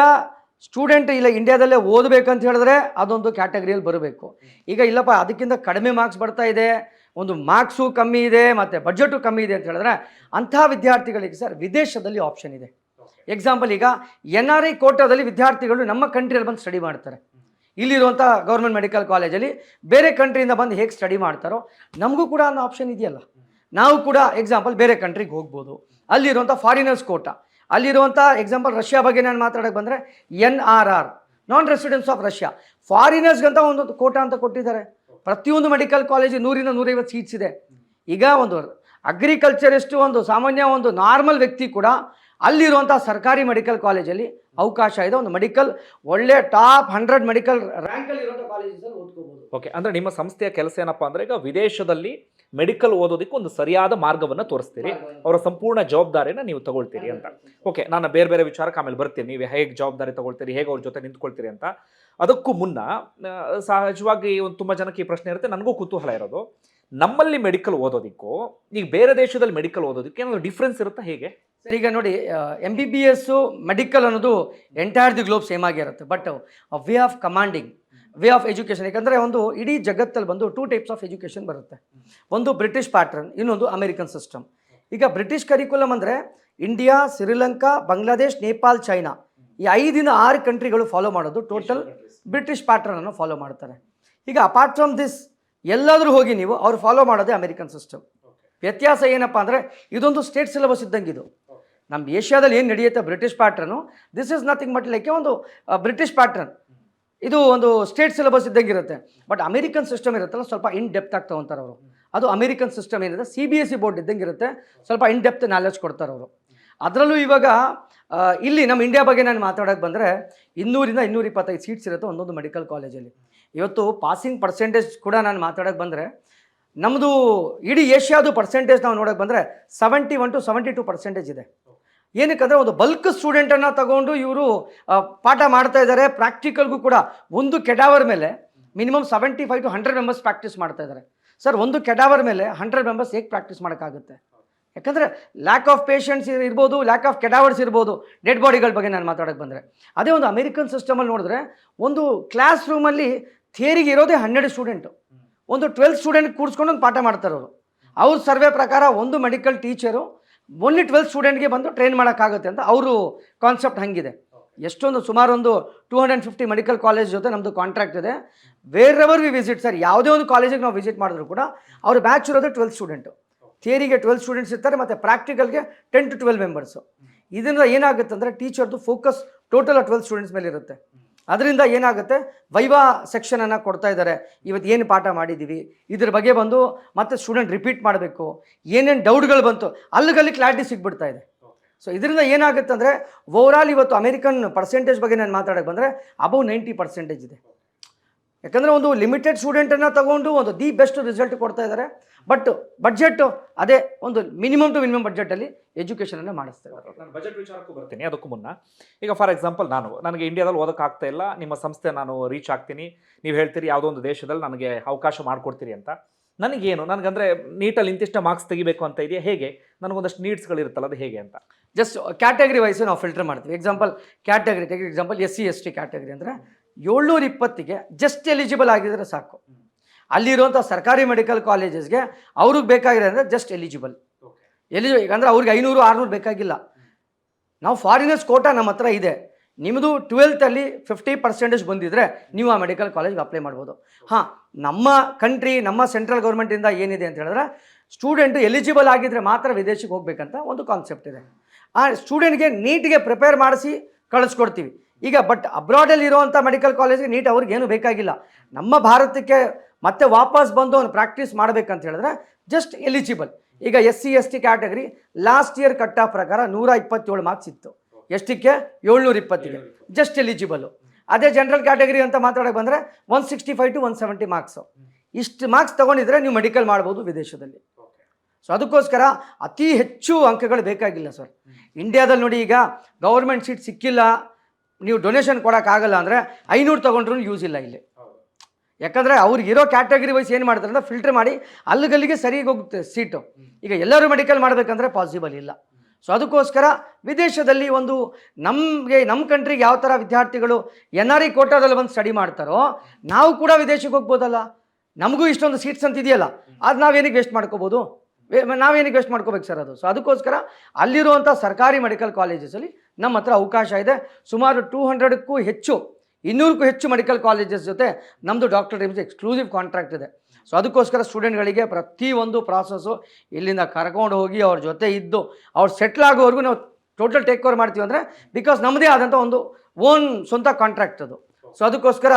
ಸ್ಟೂಡೆಂಟ್ ಇಲ್ಲ ಇಂಡಿಯಾದಲ್ಲೇ ಓದಬೇಕಂತ ಹೇಳಿದ್ರೆ ಅದೊಂದು ಕ್ಯಾಟಗರಿಯಲ್ಲಿ ಬರಬೇಕು. ಈಗ ಇಲ್ಲಪ್ಪ ಅದಕ್ಕಿಂತ ಕಡಿಮೆ ಮಾರ್ಕ್ಸ್ ಬರ್ತಾ ಇದೆ ಒಂದು ಮಾರ್ಕ್ಸು ಕಮ್ಮಿ ಇದೆ ಮತ್ತು ಬಜೆಟು ಕಮ್ಮಿ ಇದೆ ಅಂತ ಹೇಳಿದ್ರೆ ಅಂಥ ವಿದ್ಯಾರ್ಥಿಗಳಿಗೆ ಸರ್ ವಿದೇಶದಲ್ಲಿ ಆಪ್ಷನ್ ಇದೆ. ಎಕ್ಸಾಂಪಲ್ ಈಗ ಎನ್ ಆರ್ ಐ ಕೋಟಾದಲ್ಲಿ ವಿದ್ಯಾರ್ಥಿಗಳು ನಮ್ಮ ಕಂಟ್ರಿಯಲ್ಲಿ ಬಂದು ಸ್ಟಡಿ ಮಾಡ್ತಾರೆ. ಇಲ್ಲಿರುವಂಥ ಗೌರ್ಮೆಂಟ್ ಮೆಡಿಕಲ್ ಕಾಲೇಜಲ್ಲಿ ಬೇರೆ ಕಂಟ್ರಿಯಿಂದ ಬಂದು ಹೇಗೆ ಸ್ಟಡಿ ಮಾಡ್ತಾರೋ ನಮಗೂ ಕೂಡ ಅನ್ನೋ ಆಪ್ಷನ್ ಇದೆಯಲ್ಲ. ನಾವು ಕೂಡ ಎಕ್ಸಾಂಪಲ್ ಬೇರೆ ಕಂಟ್ರಿಗೆ ಹೋಗ್ಬೋದು. ಅಲ್ಲಿರುವಂಥ ಫಾರಿನರ್ಸ್ ಕೋಟ. ಅಲ್ಲಿರುವಂಥ ಎಕ್ಸಾಂಪಲ್ ರಷ್ಯಾ ಬಗ್ಗೆ ನಾನು ಮಾತಾಡೋಕೆ ಬಂದರೆ N R R non residence of Russia ಫಾರಿನರ್ಸ್ಗಂತ ಒಂದು ಕೋಟ ಅಂತ ಕೊಟ್ಟಿದ್ದಾರೆ. ಪ್ರತಿಯೊಂದು ಮೆಡಿಕಲ್ ಕಾಲೇಜು ನೂರಿಂದ ನೂರೈವತ್ತು ಸೀಟ್ಸ್ ಇದೆ. ಈಗ ಒಂದು ಅಗ್ರಿಕಲ್ಚರಿಸ್ಟು ಒಂದು ಸಾಮಾನ್ಯ ಒಂದು ನಾರ್ಮಲ್ ವ್ಯಕ್ತಿ ಕೂಡ ಅಲ್ಲಿರುವಂಥ ಸರ್ಕಾರಿ ಮೆಡಿಕಲ್ ಕಾಲೇಜಲ್ಲಿ ಅವಕಾಶ ಇದೆ. ಒಂದು ಮೆಡಿಕಲ್ ಒಳ್ಳೆ ಟಾಪ್ ಹಂಡ್ರೆಡ್ ಮೆಡಿಕಲ್ ರ್ಯಾಂಕಲ್ಲಿ ಇರುವಂಥ ಕಾಲೇಜಲ್ಲಿ ಓದ್ಕೋಬೋದು. ಓಕೆ ಅಂದರೆ ನಿಮ್ಮ ಸಂಸ್ಥೆಯ ಕೆಲಸ ಏನಪ್ಪಾ ಅಂದ್ರೆ ಈಗ ವಿದೇಶದಲ್ಲಿ ಮೆಡಿಕಲ್ ಓದೋದಕ್ಕೆ ಒಂದು ಸರಿಯಾದ ಮಾರ್ಗವನ್ನು ತೋರಿಸ್ತೀರಿ. ಅವರ ಸಂಪೂರ್ಣ ಜವಾಬ್ದಾರಿನ ನೀವು ತಗೊಳ್ತೀರಿ ಅಂತ. ಓಕೆ ನಾನು ಬೇರೆ ಬೇರೆ ವಿಚಾರಕ್ಕೆ ಆಮೇಲೆ ಬರ್ತೀನಿ. ನೀವು ಹೇಗೆ ಜವಾಬ್ದಾರಿ ತಗೊಳ್ತೀರಿ ಹೇಗೆ ಅವ್ರ ಜೊತೆ ನಿಂತ್ಕೊಳ್ತೀರಿ ಅಂತ. ಅದಕ್ಕೂ ಮುನ್ನ ಸಹಜವಾಗಿ ಒಂದು ತುಂಬ ಜನಕ್ಕೆ ಈ ಪ್ರಶ್ನೆ ಇರುತ್ತೆ. ನನಗೂ ಕುತೂಹಲ ಇರೋದು ನಮ್ಮಲ್ಲಿ ಮೆಡಿಕಲ್ ಓದೋದಕ್ಕೂ ಈಗ ಬೇರೆ ದೇಶದಲ್ಲಿ ಮೆಡಿಕಲ್ ಓದೋದಕ್ಕೆ ಏನಾದರೂ ಡಿಫ್ರೆನ್ಸ್ ಇರುತ್ತಾ ಹೇಗೆ? ಈಗ ನೋಡಿ M B B S medical ಅನ್ನೋದು ಎಂಟೈರ್ ದಿ ಗ್ಲೋಬ್ ಸೇಮ್ ಆಗಿರುತ್ತೆ but way of commanding way of education ಯಾಕಂದರೆ ಒಂದು ಇಡೀ ಜಗತ್ತಲ್ಲಿ ಬಂದು ಟೂ ಟೈಪ್ಸ್ ಆಫ್ ಎಜುಕೇಷನ್ ಬರುತ್ತೆ. ಒಂದು ಬ್ರಿಟಿಷ್ ಪ್ಯಾಟ್ರನ್ ಇನ್ನೊಂದು ಅಮೆರಿಕನ್ ಸಿಸ್ಟಮ್ ಈಗ ಬ್ರಿಟಿಷ್ ಕರಿಕ್ಯುಲಮ್ ಅಂದರೆ ಇಂಡಿಯಾ ಶ್ರೀಲಂಕಾ ಬಾಂಗ್ಲಾದೇಶ್ ನೇಪಾಲ್ ಚೈನಾ ಈ ಐದಿನ ಆರು ಕಂಟ್ರಿಗಳು ಫಾಲೋ ಮಾಡೋದು. ಟೋಟಲ್ ಬ್ರಿಟಿಷ್ ಪ್ಯಾಟ್ರನನ್ನು ಫಾಲೋ ಮಾಡ್ತಾರೆ. ಈಗ ಅಪಾರ್ಟ್ ಫ್ರಮ್ ದಿಸ್ ಎಲ್ಲಾದರೂ ಹೋಗಿ ನೀವು ಅವ್ರು ಫಾಲೋ ಮಾಡೋದೇ ಅಮೆರಿಕನ್ ಸಿಸ್ಟಮ್ ವ್ಯತ್ಯಾಸ ಏನಪ್ಪ ಅಂದರೆ ಇದೊಂದು ಸ್ಟೇಟ್ ಸಿಲೆಬಸ್ ಇದ್ದಂಗೆ ಇದು. ನಮ್ಮ ಏಷ್ಯಾದಲ್ಲಿ ಏನು ನಡೆಯುತ್ತೆ British pattern this is nothing but like ಒಂದು ಬ್ರಿಟಿಷ್ ಪ್ಯಾಟ್ರನ್ ಇದು ಒಂದು ಸ್ಟೇಟ್ ಸಿಲೆಬಸ್ ಇದ್ದಂಗೆ ಇರುತ್ತೆ. ಬಟ್ ಅಮೆರಿಕನ್ ಸಿಸ್ಟಮ್ ಇರುತ್ತಲ್ಲ, ಸ್ವಲ್ಪ ಇನ್ ಡೆಪ್ತ್ ಆಗ್ತಾ ಹೋಗ್ತಾರೆ ಅವರು. ಅದು ಅಮೆರಿಕನ್ ಸಿಸ್ಟಮ್ ಏನಿದೆ C B S C board ಇದ್ದಂಗೆ ಇರುತ್ತೆ, ಸ್ವಲ್ಪ ಇನ್ ಡೆಪ್ತ್ ನಾಲೆಜ್ ಕೊಡ್ತಾರೆ ಅವರು. ಅದರಲ್ಲೂ ಇವಾಗ ಇಲ್ಲಿ ನಮ್ಮ ಇಂಡಿಯಾ ಬಗ್ಗೆ ನಾನು ಮಾತಾಡೋಕೆ ಬಂದರೆ, ಇನ್ನೂರಿಂದ ಇನ್ನೂರ ಇಪ್ಪತ್ತೈದು ಸೀಟ್ಸ್ ಇರುತ್ತೆ ಒಂದೊಂದು ಮೆಡಿಕಲ್ ಕಾಲೇಜಲ್ಲಿ ಇವತ್ತು ಪಾಸಿಂಗ್ ಪರ್ಸೆಂಟೇಜ್ ಕೂಡ ನಾನು ಮಾತಾಡೋಕೆ ಬಂದರೆ ನಮ್ಮದು ಇಡೀ ಏಷ್ಯಾದು ಪರ್ಸೆಂಟೇಜ್ ನಾವು ನೋಡೋಕೆ ಬಂದರೆ seventy one to seventy two percentage ಇದೆ. ಏನಕ್ಕಂದರೆ ಒಂದು ಬಲ್ಕ್ ಸ್ಟೂಡೆಂಟನ್ನು ತಗೊಂಡು ಇವರು ಪಾಠ ಮಾಡ್ತಾ ಇದ್ದಾರೆ ಪ್ರಾಕ್ಟಿಕಲ್ಗೂ ಕೂಡ ಒಂದು ಕೆಡಾವರ್ ಮೇಲೆ minimum seventy five to hundred members practice ಮಾಡ್ತಾ ಇದ್ದಾರೆ ಸರ್ ಒಂದು ಕೆಡಾವರ್ ಮೇಲೆ ಹಂಡ್ರೆಡ್ ಮೆಂಬರ್ಸ್ ಹೇಗೆ ಪ್ರಾಕ್ಟೀಸ್ ಮಾಡೋಕ್ಕಾಗುತ್ತೆ? ಯಾಕಂದರೆ ಲ್ಯಾಕ್ ಆಫ್ ಪೇಷಂಟ್ಸ್ ಇರ್ಬೋದು ಲ್ಯಾಕ್ ಆಫ್ ಕೆಡಾವರ್ಸ್ ಇರ್ಬೋದು ಡೆಡ್ ಬಾಡಿಗಳ ಬಗ್ಗೆ ನಾನು ಮಾತಾಡೋಕೆ ಬಂದರೆ. ಅದೇ ಒಂದು ಅಮೆರಿಕನ್ ಸಿಸ್ಟಮಲ್ಲಿ ನೋಡಿದ್ರೆ ಒಂದು ಕ್ಲಾಸ್ ರೂಮಲ್ಲಿ ಥಿಯರಿಗೆ ಇರೋದೇ ಹನ್ನೆರಡು ಸ್ಟೂಡೆಂಟು ಒಂದು ಟ್ವೆಲ್ತ್ ಸ್ಟೂಡೆಂಟ್ ಕೂರಿಸ್ಕೊಂಡು ಒಂದು ಪಾಠ ಮಾಡ್ತಾರೆ ಅವರು ಅವ್ರ ಸರ್ವೆ ಪ್ರಕಾರ ಒಂದು ಮೆಡಿಕಲ್ ಟೀಚರು ಓನ್ಲಿ ಟ್ವೆಲ್ತ್ ಸ್ಟೂಡೆಂಟ್ಗೆ ಬಂದು ಟ್ರೈನ್ ಮಾಡೋಕ್ಕಾಗುತ್ತೆ ಅಂತ ಅವರು ಕಾನ್ಸೆಪ್ಟ್ ಹಂಗಿದೆ. ಎಷ್ಟೊಂದು ಸುಮಾರು ಒಂದು two hundred fifty medical college ಜೊತೆ ನಮ್ಮದು ಕಾಂಟ್ರಾಕ್ಟ್ ಇದೆ. Wherever we visit sir ಯಾವುದೇ ಒಂದು ಕಾಲೇಜಿಗೆ ನಾವು ವಿಸಿಟ್ ಮಾಡಿದ್ರು ಕೂಡ ಅವ್ರ ಬ್ಯಾಚ್ ಇರೋದು ಟ್ವೆಲ್ತ್ ಸ್ಟೂಡೆಂಟು ಥಿಯರಿಗೆ ಟ್ವೆಲ್ತ್ ಸ್ಟೂಡೆಂಟ್ಸ್ ಇರ್ತಾರೆ, ಮತ್ತು ಪ್ರಾಕ್ಟಿಕಲ್ಗೆ ಟೆನ್ ಟು ಟ್ವೆಲ್ ಮೆಂಬರ್ಸು ಇದರಿಂದ ಏನಾಗುತ್ತೆ ಅಂದರೆ ಟೀಚರ್ದು ಫೋಕಸ್ ಟೋಟಲ್ ಟ್ವೆಲ್ತ್ ಸ್ಟೂಡೆಂಟ್ಸ್ ಮೇಲೆ ಇರುತ್ತೆ ಅದರಿಂದ ಏನಾಗುತ್ತೆ? ವೈವಾ ಸೆಕ್ಷನನ್ನು ಕೊಡ್ತಾ ಇದ್ದಾರೆ. ಇವತ್ತು ಏನು ಪಾಠ ಮಾಡಿದ್ದೀವಿ ಇದ್ರ ಬಗ್ಗೆ ಬಂದು ಮತ್ತೆ ಸ್ಟೂಡೆಂಟ್ ರಿಪೀಟ್ ಮಾಡಬೇಕು. ಏನೇನು ಡೌಟ್ಗಳು ಬಂತು? ಅಲ್ಲಿಗಲ್ಲಿ ಕ್ಲಾರಿಟಿ ಸಿಗ್ಬಿಡ್ತಾ ಇದೆ. ಸೊ ಇದರಿಂದ ಏನಾಗುತ್ತೆ ಅಂದರೆ ಓವರಾಲ್ ಇವತ್ತು ಅಮೆರಿಕನ್ ಪರ್ಸೆಂಟೇಜ್ ಬಗ್ಗೆ ನಾನು ಮಾತಾಡೋಕೆ ಬಂದರೆ ಅಬೌವ್ ನೈಂಟಿ ಪರ್ಸೆಂಟೇಜ್ ಇದೆ. ಯಾಕಂದರೆ ಒಂದು ಲಿಮಿಟೆಡ್ ಸ್ಟೂಡೆಂಟನ್ನು ತಗೊಂಡು ಒಂದು ದಿ ಬೆಸ್ಟ್ ರಿಸಲ್ಟ್ ಕೊಡ್ತಾ ಇದ್ದಾರೆ ಬಟ್ ಬಡ್ಜೆಟ್ಟು ಅದೇ ಒಂದು ಮಿನಿಮಮ್ ಟು ಮಿನಿಮಮ್ ಬಡ್ಜೆಟಲ್ಲಿ ಎಜುಕೇಷನನ್ನು ಮಾಡಿಸ್ತಾ ಇದ್ದಾರೆ ನಾನು ಬಜೆಟ್ ವಿಚಾರಕ್ಕೂ ಬರ್ತೀನಿ ಅದಕ್ಕೂ ಮುನ್ನ. ಈಗ ಫಾರ್ ಎಕ್ಸಾಂಪಲ್ ನಾನು ನನಗೆ ಇಂಡಿಯಾದಲ್ಲಿ ಓದಕ್ಕೆ ಆಗ್ತಾ ಇಲ್ಲ ನಿಮ್ಮ ಸಂಸ್ಥೆ ನಾನು ರೀಚ್ ಆಗ್ತೀನಿ ನೀವು ಹೇಳ್ತೀರಿ ಯಾವುದೋ ಒಂದು ದೇಶದಲ್ಲಿ ನನಗೆ ಅವಕಾಶ ಮಾಡಿಕೊಡ್ತೀರಿ ಅಂತ. ನನಗೇನು ನನಗಂದರೆ ನೀಟಲ್ಲಿ ಇಂತಿಷ್ಟು ಮಾರ್ಕ್ಸ್ ತೆಗಿಬೇಕು ಅಂತ ಇದೆಯಾ? ಹೇಗೆ? ನನಗೊಂದಷ್ಟು ನೀಡ್ಸ್ಗಳಿರುತ್ತಲ್ಲ ಅದು ಹೇಗೆ ಅಂತ. ಜಸ್ಟ್ ಕ್ಯಾಟಗರಿ ವೈಸ್ ನಾವು ಫಿಲ್ಟರ್ ಮಾಡ್ತೀವಿ. ಎಕ್ಸಾಂಪಲ್ ಕ್ಯಾಟಗರಿ ತೆಗೆ example S C S T category ಅಂದರೆ ಏಳ್ನೂರ ಇಪ್ಪತ್ತಿಗೆ ಜಸ್ಟ್ ಎಲಿಜಿಬಲ್ ಆಗಿದ್ರೆ ಸಾಕು. ಅಲ್ಲಿರುವಂಥ ಸರ್ಕಾರಿ ಮೆಡಿಕಲ್ ಕಾಲೇಜಸ್ಗೆ ಅವ್ರಿಗೆ ಬೇಕಾಗಿದೆ ಅಂದರೆ ಜಸ್ಟ್ ಎಲಿಜಿಬಲ್ ಎಲಿಜಿಬಲ್ ಯಾಕಂದರೆ ಅವ್ರಿಗೆ ಐನೂರು ಆರುನೂರು ಬೇಕಾಗಿಲ್ಲ. ನಾವು ಫಾರಿನರ್ಸ್ ಕೋಟಾ ನಮ್ಮ ಹತ್ರ ಇದೆ. ನಿಮ್ಮದು ಟ್ವೆಲ್ತಲ್ಲಿ ಫಿಫ್ಟಿ ಪರ್ಸೆಂಟೇಜ್ ಬಂದಿದ್ರೆ ನೀವು ಆ ಮೆಡಿಕಲ್ ಕಾಲೇಜ್ಗೆ ಅಪ್ಲೈ ಮಾಡ್ಬೋದು. ಹಾಂ ನಮ್ಮ ಕಂಟ್ರಿ ನಮ್ಮ ಸೆಂಟ್ರಲ್ ಗೌರ್ಮೆಂಟಿಂದ ಏನಿದೆ ಅಂತ ಹೇಳಿದ್ರೆ ಸ್ಟೂಡೆಂಟ್ ಎಲಿಜಿಬಲ್ ಆಗಿದ್ರೆ ಮಾತ್ರ ವಿದೇಶಕ್ಕೆ ಹೋಗ್ಬೇಕಂತ ಒಂದು ಕಾನ್ಸೆಪ್ಟ್ ಇದೆ. ಆ ಸ್ಟೂಡೆಂಟ್ಗೆ ನೀಟ್ಗೆ ಪ್ರಿಪೇರ್ ಮಾಡಿಸಿ ಕಳಿಸ್ಕೊಡ್ತೀವಿ. ಈಗ ಬಟ್ ಅಬ್ರಾಡಲ್ಲಿ ಇರುವಂಥ ಮೆಡಿಕಲ್ ಕಾಲೇಜ್ಗೆ ನೀಟ್ ಅವ್ರಿಗೆ ಏನು ಬೇಕಾಗಿಲ್ಲ. ನಮ್ಮ ಭಾರತಕ್ಕೆ ಮತ್ತೆ ವಾಪಸ್ ಬಂದು ಅವ್ನು ಪ್ರಾಕ್ಟೀಸ್ ಮಾಡಬೇಕಂತ ಹೇಳಿದ್ರೆ ಜಸ್ಟ್ ಎಲಿಜಿಬಲ್ ಈಗ S C S T category last year ಕಟ್ಟ ಪ್ರಕಾರ ನೂರ ಇಪ್ಪತ್ತೇಳು ಮಾರ್ಕ್ಸ್ ಇತ್ತು. ಎಷ್ಟಕ್ಕೆ? ಏಳ್ನೂರ ಇಪ್ಪತ್ತಿಗೆ. ಜಸ್ಟ್ ಎಲಿಜಿಬಲು ಅದೇ ಜನರಲ್ ಕ್ಯಾಟಗರಿ ಅಂತ ಮಾತಾಡೋಕೆ ಬಂದರೆ one sixty five to one seventy marks ಇಷ್ಟು ಮಾರ್ಕ್ಸ್ ತೊಗೊಂಡಿದ್ರೆ ನೀವು ಮೆಡಿಕಲ್ ಮಾಡ್ಬೋದು ವಿದೇಶದಲ್ಲಿ. ಸೊ ಅದಕ್ಕೋಸ್ಕರ ಅತಿ ಹೆಚ್ಚು ಅಂಕಗಳು ಬೇಕಾಗಿಲ್ಲ ಸರ್ ಇಂಡಿಯಾದಲ್ಲಿ ನೋಡಿ ಈಗ ಗೌರ್ಮೆಂಟ್ ಸೀಟ್ ಸಿಕ್ಕಿಲ್ಲ. ನೀವು ಡೊನೇಷನ್ ಕೊಡೋಕ್ಕಾಗಲ್ಲ ಅಂದರೆ ಐನೂರು ತೊಗೊಂಡ್ರೂ ಯೂಸ್ ಇಲ್ಲ ಇಲ್ಲಿ. ಯಾಕಂದರೆ ಅವ್ರಿಗೆ ಇರೋ ಕ್ಯಾಟಗರಿ ವೈಸ್ ಏನು ಮಾಡ್ತಾರೆ ಅಂದರೆ ಫಿಲ್ಟ್ರ್ ಮಾಡಿ ಅಲ್ಲಿಗಲ್ಲಿಗೆ ಸರಿಗೆ ಹೋಗುತ್ತೆ ಸೀಟು ಈಗ ಎಲ್ಲರೂ ಮೆಡಿಕಲ್ ಮಾಡಬೇಕಂದ್ರೆ ಪಾಸಿಬಲ್ ಇಲ್ಲ. ಸೊ ಅದಕ್ಕೋಸ್ಕರ ವಿದೇಶದಲ್ಲಿ ಒಂದು ನಮಗೆ ನಮ್ಮ ಕಂಟ್ರಿಗೆ ಯಾವ ಥರ ವಿದ್ಯಾರ್ಥಿಗಳು ಎನ್ ಆರ್ ಐ ಕೋಟಾದಲ್ಲಿ ಬಂದು ಸ್ಟಡಿ ಮಾಡ್ತಾರೋ ನಾವು ಕೂಡ ವಿದೇಶಕ್ಕೆ ಹೋಗ್ಬೋದಲ್ಲ. ನಮಗೂ ಇಷ್ಟೊಂದು ಸೀಟ್ಸ್ ಅಂತ ಇದೆಯಲ್ಲ ಅದು ನಾವೇನಿಗೆ ವೇಸ್ಟ್ ಮಾಡ್ಕೋಬೋದು? ನಾವೇನಿಗೆ ವೇಸ್ಟ್ ಮಾಡ್ಕೋಬೇಕು ಸರ್ ಅದು? ಸೊ ಅದಕ್ಕೋಸ್ಕರ ಅಲ್ಲಿರುವಂಥ ಸರ್ಕಾರಿ ಮೆಡಿಕಲ್ ಕಾಲೇಜಸಲ್ಲಿ ನಮ್ಮ ಹತ್ರ ಅವಕಾಶ ಇದೆ. ಸುಮಾರು ಟೂ ಹಂಡ್ರೆಡ್ಕ್ಕೂ ಹೆಚ್ಚು, ಇನ್ನೂರಕ್ಕೂ ಹೆಚ್ಚು ಮೆಡಿಕಲ್ ಕಾಲೇಜಸ್ ಜೊತೆ ನಮ್ಮದು ಡಾಕ್ಟರ್ ಡ್ರೀಮ್ಸ್ ಎಕ್ಸ್ಕ್ಲೂಸಿವ್ ಕಾಂಟ್ರಾಕ್ಟ್ ಇದೆ. ಸೊ ಅದಕ್ಕೋಸ್ಕರ ಸ್ಟೂಡೆಂಟ್ಗಳಿಗೆ ಪ್ರತಿಯೊಂದು ಪ್ರಾಸೆಸ್ಸು ಇಲ್ಲಿಂದ ಕರ್ಕೊಂಡು ಹೋಗಿ ಅವ್ರ ಜೊತೆ ಇದ್ದು ಅವ್ರು ಸೆಟ್ಲ್ ಆಗೋವರೆಗೂ ನಾವು ಟೋಟಲ್ ಟೇಕ್ ಓವರ್ ಮಾಡ್ತೀವಿ ಅಂದರೆ ಬಿಕಾಸ್ ನಮ್ಮದೇ ಆದಂಥ ಒಂದು ಓನ್ ಸ್ವಂತ ಕಾಂಟ್ರಾಕ್ಟ್ ಅದು. ಸೊ ಅದಕ್ಕೋಸ್ಕರ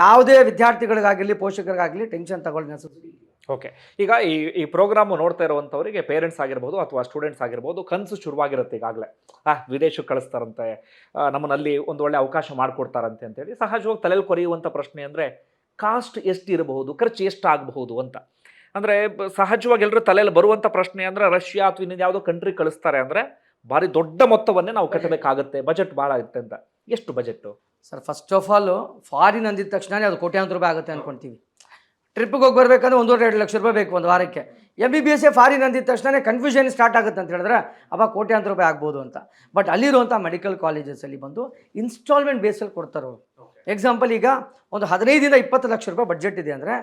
ಯಾವುದೇ ವಿದ್ಯಾರ್ಥಿಗಳಿಗಾಗಲಿ, ಪೋಷಕರಿಗಾಗಲಿ ಟೆನ್ಷನ್ ತಗೊಳ್ಳಿ ನೆಸೆಸಿಟಿ ಓಕೆ ಈಗ ಈ ಈ ಪ್ರೋಗ್ರಾಮು ನೋಡ್ತಾ ಇರುವಂಥವರಿಗೆ ಪೇರೆಂಟ್ಸ್ ಆಗಿರ್ಬೋದು ಅಥವಾ ಸ್ಟೂಡೆಂಟ್ಸ್ ಆಗಿರ್ಬೋದು ಕನಸು ಶುರುವಾಗಿರುತ್ತೆ ಈಗಾಗಲೇ. ಆ, ವಿದೇಶಕ್ಕೆ ಕಳಿಸ್ತಾರಂತೆ. ನಮ್ಮನ್ನಲ್ಲಿ ಒಂದು ಒಳ್ಳೆ ಅವಕಾಶ ಮಾಡಿಕೊಡ್ತಾರಂತೆ ಅಂತೇಳಿ ಸಹಜವಾಗಿ ತಲೆಯಲ್ಲಿ ಕೊರೆಯುವಂಥ ಪ್ರಶ್ನೆ ಅಂದರೆ, ಕಾಸ್ಟ್ ಎಷ್ಟು ಇರಬಹುದು ಖರ್ಚು ಎಷ್ಟು ಆಗಬಹುದು ಅಂತ. ಅಂದರೆ ಸಹಜವಾಗಿ ಎಲ್ಲರೂ ತಲೆಯಲ್ಲಿ ಬರುವಂಥ ಪ್ರಶ್ನೆ ಅಂದರೆ, ರಷ್ಯಾ ಅಥವಾ ಇನ್ನೊಂದು ಯಾವುದೋ ಕಂಟ್ರಿ ಕಳಿಸ್ತಾರೆ ಅಂದರೆ, ಭಾರಿ ದೊಡ್ಡ ಮೊತ್ತವನ್ನೇ ನಾವು ಕಟ್ಟಬೇಕಾಗುತ್ತೆ. ಬಜೆಟ್ ಭಾಳ ಆಗುತ್ತೆ ಅಂತ. ಎಷ್ಟು budget? Sir first of all foreign ಅಂದಿದ ತಕ್ಷಣನೇ ಅದು ಕೋಟ್ಯಾಂತರ ರೂಪಾಯಿ ಆಗುತ್ತೆ ಅಂದ್ಕೊಳ್ತೀವಿ ಟ್ರಿಪ್ಪಿಗೆ ಹೋಗಿ ಬರ್ಬೇಕಂದ್ರೆ ಒಂದೂವರೆ ಎರಡು ಲಕ್ಷ ರೂಪಾಯಿ ಬೇಕು ಒಂದು ವಾರಕ್ಕೆ. M B B S a foreign ಅಂದಿದ ತಕ್ಷಣ ಕನ್ಫ್ಯೂಷನ್ ಸ್ಟಾರ್ಟ್ ಆಗುತ್ತೆ ಅಂತ ಹೇಳಿದ್ರೆ ಅವಾಗ ಕೋಟ್ಯಾಂತರ ರೂಪಾಯಿ ಆಗ್ಬೋದು ಅಂತ. ಬಟ್ ಅಲ್ಲಿರುವಂಥ ಮೆಡಿಕಲ್ ಕಾಲೇಜಸಲ್ಲಿ ಬಂದು ಇನ್ಸ್ಟಾಲ್ಮೆಂಟ್ ಬೇಸಲ್ಲಿ ಕೊಡ್ತಾರೆ ಅವರು. ಎಕ್ಸಾಂಪಲ್ ಈಗ ಒಂದು ಹದಿನೈದಿಂದ ಇಪ್ಪತ್ತು ಲಕ್ಷ ರೂಪಾಯಿ ಬಜೆಟ್ ಇದೆ ಅಂದರೆ